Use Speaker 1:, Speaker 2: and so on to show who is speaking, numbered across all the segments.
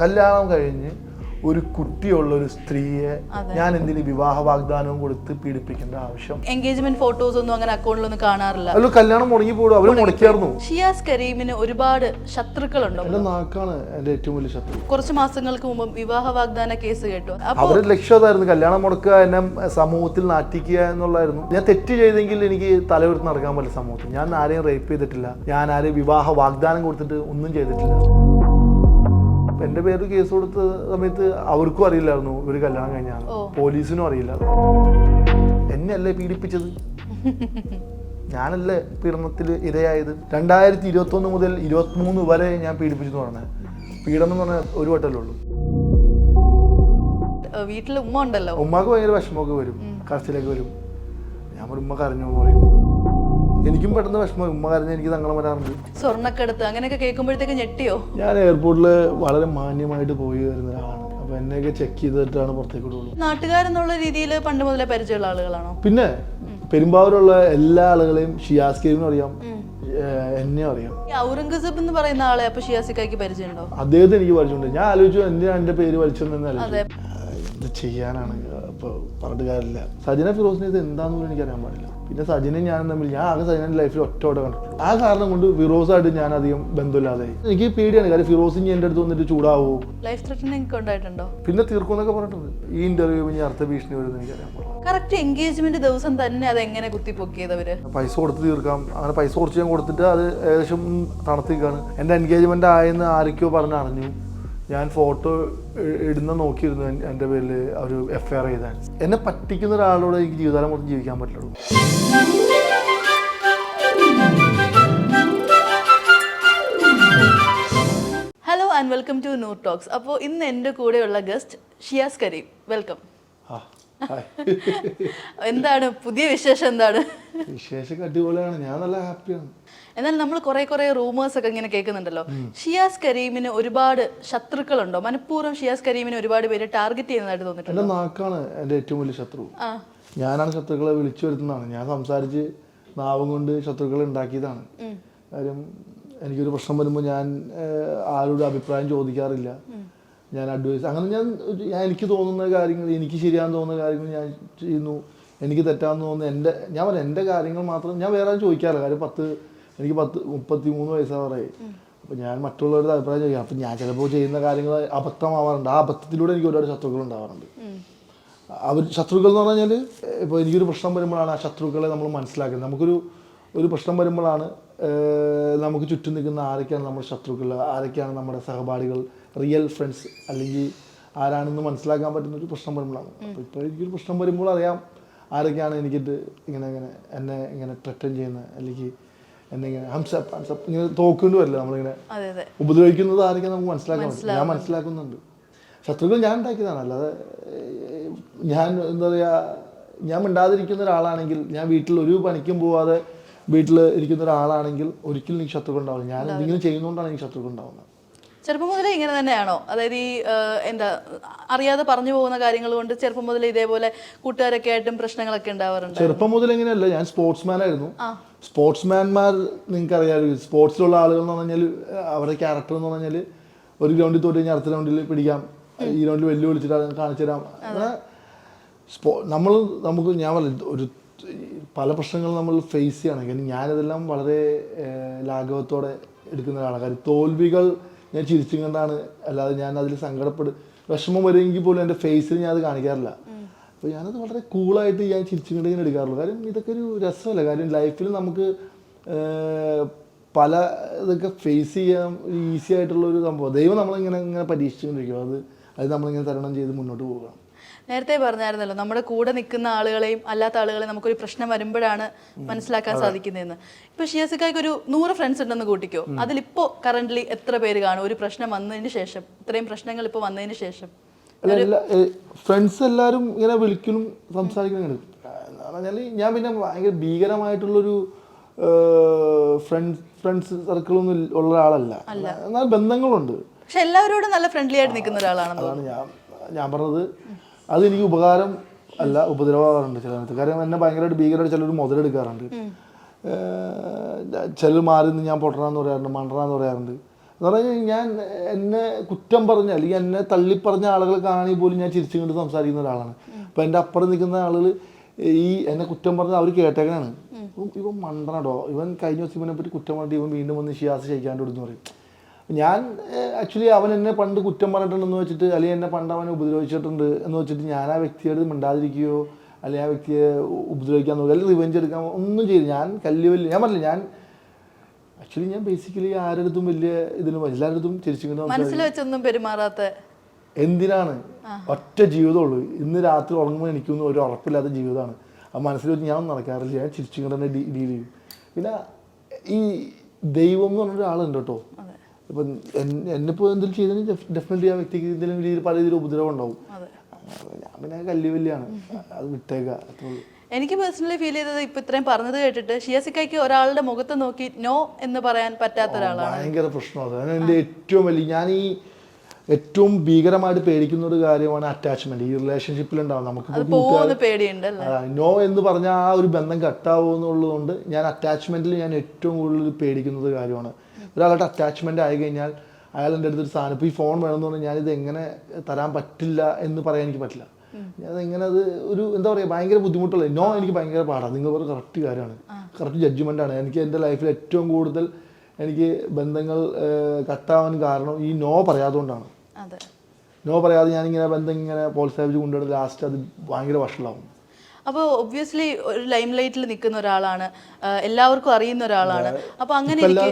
Speaker 1: കല്യാണം കഴിഞ്ഞ് ഒരു കുട്ടിയുള്ള ഒരു സ്ത്രീയെ ഞാൻ എന്തിന് വിവാഹ വാഗ്ദാനവും കൊടുത്ത് പീഡിപ്പിക്കേണ്ട ആവശ്യം?
Speaker 2: എൻഗേജ്മെന്റ് ഫോട്ടോസ് ഒന്നും അങ്ങനെ അക്കൗണ്ടിലൊന്നും കാണാറില്ല.
Speaker 1: അല്ല കല്യാണം മുടങ്ങി പോടും അവർ മുടക്കിയായിരുന്നു.
Speaker 2: ഷിയാസ് കരീമിന് ഒരുപാട് ശത്രുക്കളുണ്ടോ.
Speaker 1: എന്റെ നാക്കാണ് എന്റെ ഏറ്റവും വലിയ ശത്രു.
Speaker 2: കുറച്ച് മാസങ്ങൾക്ക് മുമ്പ് വിവാഹ വാഗ്ദാന കേസ് കേട്ടു.
Speaker 1: അവരുടെ ലക്ഷ്യം അതായിരുന്നു കല്യാണം മുടക്കുക എന്നെ സമൂഹത്തിൽ നാറ്റിക്കുക എന്നുള്ളായിരുന്നു ഞാൻ തെറ്റ് ചെയ്തെങ്കിൽ എനിക്ക് തലയുയർത്തി നടക്കാൻ പറ്റില്ല സമൂഹത്തിൽ. ഞാൻ ആരെയും റേപ്പ് ചെയ്തിട്ടില്ല. ഞാൻ ആരെയും വിവാഹ വാഗ്ദാനം കൊടുത്തിട്ട് ഒന്നും ചെയ്തിട്ടില്ല. എന്റെ പേര് കേസ് കൊടുത്ത സമയത്ത് അവർക്കും അറിയില്ലായിരുന്നു ഇവർ കല്യാണം കഴിഞ്ഞാണ്. പോലീസിനും അറിയില്ല എന്നെയല്ലേ പീഡിപ്പിച്ചത്? ഞാനല്ലേ പീഡനത്തിൽ ഇരയായത്? രണ്ടായിരത്തി ഇരുപത്തി ഒന്ന് മുതൽ ഇരുപത്തിമൂന്ന് വരെ ഞാൻ പീഡിപ്പിച്ചു പറഞ്ഞത്. പീഡനം എന്ന് പറഞ്ഞാൽ ഒരു വട്ടമല്ലേ ഉള്ളൂ.
Speaker 2: വീട്ടിൽ ഉമ്മ ഉണ്ടല്ലോ.
Speaker 1: ഉമ്മക്ക് ഭയങ്കര വിഷമമൊക്കെ വരും. കരച്ചിലേക്ക് വരും. ഞാൻ ഉമ്മ കരഞ്ഞു പോയി. പറയും എനിക്കും പെട്ടെന്ന് വിഷമം. ഉമ്മ കരഞ്ഞ് എനിക്ക് തങ്ങളെ വരാറുണ്ട്
Speaker 2: സ്വർണക്കെടുത്ത് അങ്ങനെയൊക്കെ കേൾക്കുമ്പോഴത്തേക്ക് ഞെട്ടിയോ?
Speaker 1: ഞാൻ എയർപോർട്ടിൽ വളരെ മാന്യമായിട്ട് പോയി വരുന്ന ഒരാളാണ്. അപ്പൊ എന്നെയൊക്കെ ചെക്ക് ചെയ്തിട്ടാണ് പുറത്തേക്ക് വിടുള്ളൂ.
Speaker 2: നാട്ടുകാരെന്നുള്ള രീതിയിൽ പണ്ട് മുതലേ പരിചയമുള്ള ആളുകളാണോ?
Speaker 1: പിന്നെ പെരുമ്പാവൂരുള്ള എല്ലാ ആളുകളെയും ഷിയാസ് കരീമിനും അറിയാം. എന്നെ അറിയാം.
Speaker 2: ഔറംഗസീബ് എന്ന് പറയുന്ന ആളെ അപ്പൊ ഷിയാസിക്കായ്ക്ക് പരിചയമുണ്ടോ?
Speaker 1: അദ്ദേഹത്തെ എനിക്ക് പരിചയമുണ്ട്. ഞാൻ ആലോചിച്ചു എന്തിനാണ് എന്റെ പേര് എന്ത് ചെയ്യാനാണ്? അപ്പോൾ പറഞ്ഞിട്ട് കാര്യമില്ല. സജന ഫിറോസിനെ ഇത് എന്താണെന്ന് എനിക്കറിയാൻ പാടില്ല. പിന്നെ സജിനും ഞാൻ തമ്മിൽ ഞാൻ ആകെ സജിനെ ലൈഫിൽ ഒറ്റ ഓടെ കണ്ടു ആ കാരണം കൊണ്ട് ഫിറോസായിട്ട് ഞാൻ അധികം ബന്ധമില്ലാതായി. എനിക്ക് പേടിയാണ്. കാര്യം ഫിറോസ് ഇനി എന്റെ അടുത്ത് വന്നിട്ട് ചൂടാവോ?
Speaker 2: ലൈഫ് പിന്നെ തീർക്കും ഉണ്ടായിട്ടുണ്ടോ?
Speaker 1: പിന്നെ തീർക്കുമെന്നൊക്കെ പറഞ്ഞിട്ടുണ്ട്. ഈ ഇന്റർവ്യൂ ഇനി അർത്ഥ ഭീഷണി പാടില്ല.
Speaker 2: കറക്റ്റ് എൻഗേജ്മെന്റ് ദിവസം തന്നെ അത് എങ്ങനെ കുത്തിപ്പൊക്കിയതവര്?
Speaker 1: പൈസ കൊടുത്ത് തീർക്കാം. അങ്ങനെ പൈസ കുറച്ച് ഞാൻ കൊടുത്തിട്ട് അത് ഏകദേശം തണുത്തിക്കാണ് എന്റെ എൻഗേജ്മെന്റ് ആയെന്ന് ആരൊക്കെയോ പറഞ്ഞ് അറിഞ്ഞു. ഞാൻ ഫോട്ടോ ഇടുന്ന നോക്കിയിരുന്നു എൻ- എന്റെ പേരിൽ ഒരു എഫ് ഐ ആർ ചെയ്താൽ എന്നെ പറ്റിക്കുന്ന ഒരാളോട് എനിക്ക് ജീവിതകാലം മൊത്തം ജീവിക്കാൻ പറ്റുള്ളൂ
Speaker 2: hello and welcome to Noor talks അപ്പോൾ ഇന്ന് എന്റെ കൂടെയുള്ള ഗസ്റ്റ് ഷിയാസ് കരീം. വെൽക്കം എന്താണ്? പുതിയ വിശേഷം എന്താണ്?
Speaker 1: വിശേഷം അടിപൊളിയാണ്. ഞാൻ നല്ല ഹാപ്പിയാണ്
Speaker 2: എന്നാൽ നമ്മൾ കുറെ കുറെ റൂമേഴ്സ് ഒക്കെ ഇങ്ങനെ കേൾക്കുന്നുണ്ടല്ലോ. ഷിയാസ് കരീമിന് ഒരുപാട് ശത്രുക്കളുണ്ടോ? മനഃപൂർവം ഷിയാസ് കരീമിനെ ഒരുപാട് പേര് ടാർഗറ്റ് ചെയ്യുന്നതായിട്ട് തോന്നിട്ടുണ്ട്
Speaker 1: നാക്കാണ് എന്റെ ഏറ്റവും വലിയ ശത്രു. ഞാനാണ് ശത്രുക്കളെ വിളിച്ചു വരുത്തുന്നതാണ്. ഞാൻ സംസാരിച്ച് നാവും കൊണ്ട് ശത്രുക്കളെ ഉണ്ടാക്കിയതാണ്. കാര്യം എനിക്കൊരു പ്രശ്നം വരുമ്പോൾ ഞാൻ ആരോടും അഭിപ്രായം ചോദിക്കാറില്ല. ഞാൻ അഡ്വൈസ് അങ്ങനെ ഞാൻ ഞാൻ എനിക്ക് തോന്നുന്ന കാര്യങ്ങൾ എനിക്ക് ശരിയാന്ന് തോന്നുന്ന കാര്യങ്ങൾ ഞാൻ ചെയ്യുന്നു. എനിക്ക് തെറ്റാന്ന് തോന്നുന്ന എന്റെ ഞാൻ പറയാം എന്റെ കാര്യങ്ങൾ മാത്രം ഞാൻ വേറെ ചോദിക്കാറില്ല. കാര്യം പത്ത് എനിക്ക് പത്ത് മുപ്പത്തി മൂന്ന് വയസ്സാവാറായി അപ്പോൾ ഞാൻ മറ്റുള്ളവരുടെ അഭിപ്രായം ചോദിക്കാം. അപ്പം ഞാൻ ചിലപ്പോൾ ചെയ്യുന്ന കാര്യങ്ങൾ അബദ്ധമാവാറുണ്ട്. ആ അബദ്ധത്തിലൂടെ എനിക്ക് ഒരുപാട് ശത്രുക്കൾ ഉണ്ടാവാറുണ്ട്. അവർ ശത്രുക്കൾ എന്ന് പറഞ്ഞാൽ ഇപ്പോൾ എനിക്കൊരു പ്രശ്നം വരുമ്പോഴാണ് ആ ശത്രുക്കളെ നമ്മൾ മനസ്സിലാക്കുന്നത്. നമുക്കൊരു ഒരു പ്രശ്നം വരുമ്പോഴാണ് നമുക്ക് ചുറ്റും നിൽക്കുന്ന ആരൊക്കെയാണ് നമ്മുടെ ശത്രുക്കൾ? ആരൊക്കെയാണ് നമ്മുടെ സഹപാഠികൾ? റിയൽ ഫ്രണ്ട്സ് അല്ലെങ്കിൽ ആരാണെന്ന് മനസ്സിലാക്കാൻ പറ്റുന്ന ഒരു പ്രശ്നം വരുമ്പോഴാണ്. അപ്പോൾ ഇപ്പോൾ എനിക്കൊരു പ്രശ്നം വരുമ്പോൾ അറിയാം ആരൊക്കെയാണ് എനിക്കിട്ട് ഇങ്ങനെ ഇങ്ങനെ എന്നെ ഇങ്ങനെ ട്രെറ്റൻ ചെയ്യുന്നത്. അല്ലെങ്കിൽ എന്നെ ഇങ്ങനെ ഹംസപ്പ് ഹംസപ്പ് ഇങ്ങനെ തോക്കേണ്ടി വരില്ല നമ്മളിങ്ങനെ ഉപദ്രവിക്കുന്നത് ആരൊക്കെ നമുക്ക് മനസ്സിലാക്കാൻ പറ്റും. ഞാൻ മനസ്സിലാക്കുന്നുണ്ട്. ശത്രുക്കൾ ഞാൻ ഉണ്ടാക്കിയതാണ്. അല്ലാതെ ഞാൻ എന്താ പറയുക ഞാൻ മിണ്ടാതിരിക്കുന്ന ഒരാളാണെങ്കിൽ ഞാൻ വീട്ടിൽ ഒരു പണിക്കും പോവാതെ വീട്ടിൽ ഇരിക്കുന്ന ഒരാളാണെങ്കിൽ ഒരിക്കലും എനിക്ക് ശത്രുക്കൾ ഉണ്ടാവില്ല. ഞാൻ എന്തെങ്കിലും ചെയ്യുന്നതുകൊണ്ടാണ് എനിക്ക് ശത്രുക്കൾ ഉണ്ടാവുന്നത്.
Speaker 2: ചെറുപ്പം മുതലേ ഇങ്ങനെ തന്നെയാണോ? അതായത് ഈ എന്താ അറിയാതെ പറഞ്ഞു പോകുന്ന കാര്യങ്ങൾ കൊണ്ട് ചെറുപ്പം മുതലേ ഇതേപോലെ കൂട്ടുകാരൊക്കെ ആയിട്ടും പ്രശ്നങ്ങളൊക്കെ ഉണ്ടാവാറുണ്ട്?
Speaker 1: ചെറുപ്പം മുതൽ എങ്ങനെയല്ല ഞാൻ സ്പോർട്സ്മാൻ ആയിരുന്നു സ്പോർട്സ്മാൻമാർ നിങ്ങൾക്ക് അറിയാം സ്പോർട്സിലുള്ള ആളുകൾ എന്ന് പറഞ്ഞാൽ അവരുടെ ക്യാരക്ടർ എന്ന് പറഞ്ഞാൽ ഒരു ഗ്രൗണ്ടിൽ തോറ്റ് കഴിഞ്ഞാൽ അടുത്ത ഗ്രൗണ്ടിൽ പിടിക്കാം. ഈ ഗ്രൗണ്ടിൽ വെല്ലു വിളിച്ചിട്ട് അത് കാണിച്ചു തരാം. അങ്ങനെ സ്പോ നമ്മൾ നമുക്ക് ഞാൻ പറഞ്ഞു ഒരു പല പ്രശ്നങ്ങളും നമ്മൾ ഫേസ് ചെയ്യണം. കാരണം ഞാനിതെല്ലാം വളരെ ലാഘവത്തോടെ എടുക്കുന്ന ഒരാളാണ്. കാര്യം തോൽവികൾ ഞാൻ ചിരിച്ചും കണ്ടാണ് അല്ലാതെ ഞാൻ അതിൽ സങ്കടപ്പെടും വിഷമം വരുമെങ്കിൽ പോലും എന്റെ ഫേസിൽ ഞാൻ അത് കാണിക്കാറില്ല. അപ്പോൾ ഞാനത് വളരെ കൂളായിട്ട് ഞാൻ ചിരിച്ചും കൊണ്ട് ഇങ്ങനെ എടുക്കാറുള്ളൂ. കാര്യം ഇതൊക്കെ ഒരു രസമല്ല. കാര്യം ലൈഫിൽ നമുക്ക് പല ഇതൊക്കെ ഫേസ് ചെയ്യാൻ ഈസി ആയിട്ടുള്ള ഒരു സംഭവം. ദൈവം നമ്മളിങ്ങനെ ഇങ്ങനെ പരീക്ഷിച്ചുകൊണ്ടിരിക്കും. അത് അത് നമ്മളിങ്ങനെ തരണം ചെയ്ത് മുന്നോട്ട് പോകണം
Speaker 2: നേരത്തെ പറഞ്ഞായിരുന്നല്ലോ നമ്മുടെ കൂടെ നിൽക്കുന്ന ആളുകളെയും അല്ലാത്ത ആളുകളെയും നമുക്കൊരു പ്രശ്നം വരുമ്പോഴാണ് മനസ്സിലാക്കാൻ സാധിക്കുന്നതെന്ന്. ഇപ്പൊ ഷിയാസിക്കായ്ക്ക് ഒരു നൂറ് ഫ്രണ്ട്സ് ഉണ്ടെന്ന് കൂട്ടിക്കോ. അതിലിപ്പോ കറന്റ്ലി എത്ര പേര് കാണും? ഒരു പ്രശ്നം വന്നതിന് ശേഷം ഇത്രയും പ്രശ്നങ്ങൾ ഇപ്പൊ വന്നതിന് ശേഷം.
Speaker 1: ഫ്രണ്ട്സ് എല്ലാവരും ഇങ്ങനെ വിളിക്കലും സംസാരിക്കുന്നുണ്ട് പറഞ്ഞാൽ ഞാൻ പിന്നെ ഭയങ്കര ഭീകരമായിട്ടുള്ളൊരു ഫ്രണ്ട്സ് ഫ്രണ്ട്സ് സർക്കിളൊന്നും ഉള്ള ഒരാളല്ല. എന്നാൽ ബന്ധങ്ങളുണ്ട്.
Speaker 2: പക്ഷെ എല്ലാവരോടും നല്ല ഫ്രണ്ട്ലി ആയിട്ട് നിൽക്കുന്ന ഒരാളാണ്
Speaker 1: അതാണ് ഞാൻ ഞാൻ പറഞ്ഞത്. അത് എനിക്ക് ഉപകാരം അല്ല ഉപദ്രവമാകാറുണ്ട് ചില നേരത്ത് കാര്യം എന്നെ ഭയങ്കരമായിട്ട് ഭീകരമായിട്ട് ചിലർ മുതലെടുക്കാറുണ്ട്. ചിലർ മാറി നിന്ന് ഞാൻ പൊട്ടണമെന്ന് പറയാറുണ്ട് മണ്ടണമെന്ന് പറയാറുണ്ട്. എന്ന് പറഞ്ഞാൽ ഞാൻ എന്നെ കുറ്റം പറഞ്ഞ അല്ലെങ്കിൽ എന്നെ തള്ളിപ്പറഞ്ഞ ആളുകൾ കാണി പോലും ഞാൻ ചിരിച്ചു കൊണ്ട് സംസാരിക്കുന്ന ഒരാളാണ്. അപ്പം എന്റെ അപ്പുറം നിൽക്കുന്ന ആളുകൾ ഈ എന്നെ കുറ്റം പറഞ്ഞ അവർ കേട്ടേക്കനാണ് ഇവൻ ഇവൻ മണ്ടനടോ? ഇവൻ കഴിഞ്ഞ ദിവസം ഇവനെ പറ്റി കുറ്റം പറഞ്ഞിട്ട് ഇവൻ വീണ്ടും വന്ന് ഷിയാസ് ചെയ്യിക്കാണ്ട് എന്ന് പറയും. ഞാൻ ആക്ച്വലി അവൻ എന്നെ പണ്ട് കുറ്റം പറഞ്ഞിട്ടുണ്ടെന്ന് വെച്ചിട്ട് അല്ലെങ്കിൽ എന്നെ പണ്ട് അവനെ ഉപദ്രവിച്ചിട്ടുണ്ട് എന്ന് വെച്ചിട്ട് ഞാൻ ആ വ്യക്തിയോട് മിണ്ടാതിരിക്കുകയോ അല്ലെങ്കിൽ ആ വ്യക്തിയെ ഉപദ്രവിക്കാൻ നോക്കുക അല്ലെങ്കിൽ റിവെഞ്ച് എടുക്കാൻ ഒന്നും ചെയ്യില്ല ഞാൻ കല്ല് വലിയ ഞാൻ പറഞ്ഞില്ല ഞാൻ ആക്ച്വലി ഞാൻ ബേസിക്കലി ആരടുത്തും വലിയ ഇതിന് എല്ലാരടുത്തും ചിരിച്ചിങ്ങനെ
Speaker 2: മനസ്സിൽ വെച്ചൊന്നും പെരുമാറാത്ത
Speaker 1: എന്തിനാണ്? ഒറ്റ ജീവിതമുള്ളൂ. ഇന്ന് രാത്രി ഉറങ്ങുമ്പോൾ എനിക്കൊന്നും ഒരു ഉറപ്പില്ലാത്ത ജീവിതമാണ്. ആ മനസ്സിൽ വെച്ച് ഞാൻ നടക്കാറില്ല. ഞാൻ ചിരിച്ചിങ്ങനെ തന്നെ ഡീൽ ചെയ്യും. പിന്നെ ഈ ദൈവം എന്ന് പറഞ്ഞ ഒരാളുണ്ട് കേട്ടോ. ഇപ്പം എന്നിപ്പോൾ എന്തെങ്കിലും ചെയ്തതിന് ഡെഫിനറ്റ്ലി ആ വ്യക്തിക്ക് എന്തെങ്കിലും രീതിയിൽ പല രീതിയിൽ ഉപദ്രവം ഉണ്ടാവും. ഞാൻ പിന്നെ കല്ല് വലിയാണ് അത് വിട്ടേക്കുക അത്രേ ഉള്ളൂ.
Speaker 2: എനിക്ക് പേഴ്സണലി ഫീൽ ചെയ്തത് ഇപ്പൊ ഇത്രയും പറഞ്ഞത് കേട്ടിട്ട് ഷിയാസിക്കായ്ക്ക് ഒരാളുടെ മുഖത്ത് നോക്കി നോ എന്ന് പറയാൻ പറ്റാത്ത ഒരാളാണ്.
Speaker 1: ഭയങ്കര പ്രശ്നമാണ് അതാണ് എന്റെ ഏറ്റവും വലിയ ഞാൻ ഈ ഏറ്റവും ഭീകരമായിട്ട് പേടിക്കുന്ന ഒരു കാര്യമാണ് അറ്റാച്ച്മെന്റ് ഈ റിലേഷൻഷിപ്പിൽ ഉണ്ടാവും. നമുക്ക്
Speaker 2: പേടിയുണ്ട് അല്ലേ?
Speaker 1: നോ എന്ന് പറഞ്ഞാൽ ആ ഒരു ബന്ധം കട്ടാവോ എന്നുള്ളതുകൊണ്ട് ഞാൻ അറ്റാച്ച്മെന്റിൽ ഞാൻ ഏറ്റവും കൂടുതൽ പേടിക്കുന്നത് കാര്യമാണ്. ഒരാളുടെ അറ്റാച്ച്മെന്റ് ആയി കഴിഞ്ഞാൽ അയാൾ എന്റെ അടുത്തൊരു സാധനം ഇപ്പോൾ ഈ ഫോൺ വേണമെന്ന് പറഞ്ഞാൽ ഞാനിത് എങ്ങനെ തരാൻ പറ്റില്ല എന്ന് പറയാൻ എനിക്ക് പറ്റില്ല. ഞാൻ ഇങ്ങനെ അത് ഒരു എന്താ പറയുക ഭയങ്കര ബുദ്ധിമുട്ടുള്ള നോ എനിക്ക് ഭയങ്കര പാടാണ് നിങ്ങൾ പറഞ്ഞ കറക്റ്റ് കാര്യമാണ്. കറക്റ്റ് ജഡ്ജ്മെന്റ് ആണ്. എനിക്ക് എന്റെ ലൈഫിൽ ഏറ്റവും കൂടുതൽ എനിക്ക് ബന്ധങ്ങൾ കട്ടാവാൻ കാരണം ഈ നോ പറയാത്തതുകൊണ്ടാണ്
Speaker 2: അതെ.
Speaker 1: നോ പറയാതെ ഞാൻ ഇങ്ങനെ ബന്ധം ഇങ്ങനെ പ്രോത്സാഹിപ്പിച്ച് കൊണ്ടുപോയി ലാസ്റ്റ് അത് ഭയങ്കര വഷളാവും.
Speaker 2: അപ്പോൾ ഒബ്വിയസ്ലി ഒരു ലൈം ലൈറ്റിൽ നിൽക്കുന്ന ഒരാളാണ് എല്ലാവർക്കും അറിയുന്ന ഒരാളാണ്. അപ്പോൾ അങ്ങനെ ഇരിക്കെ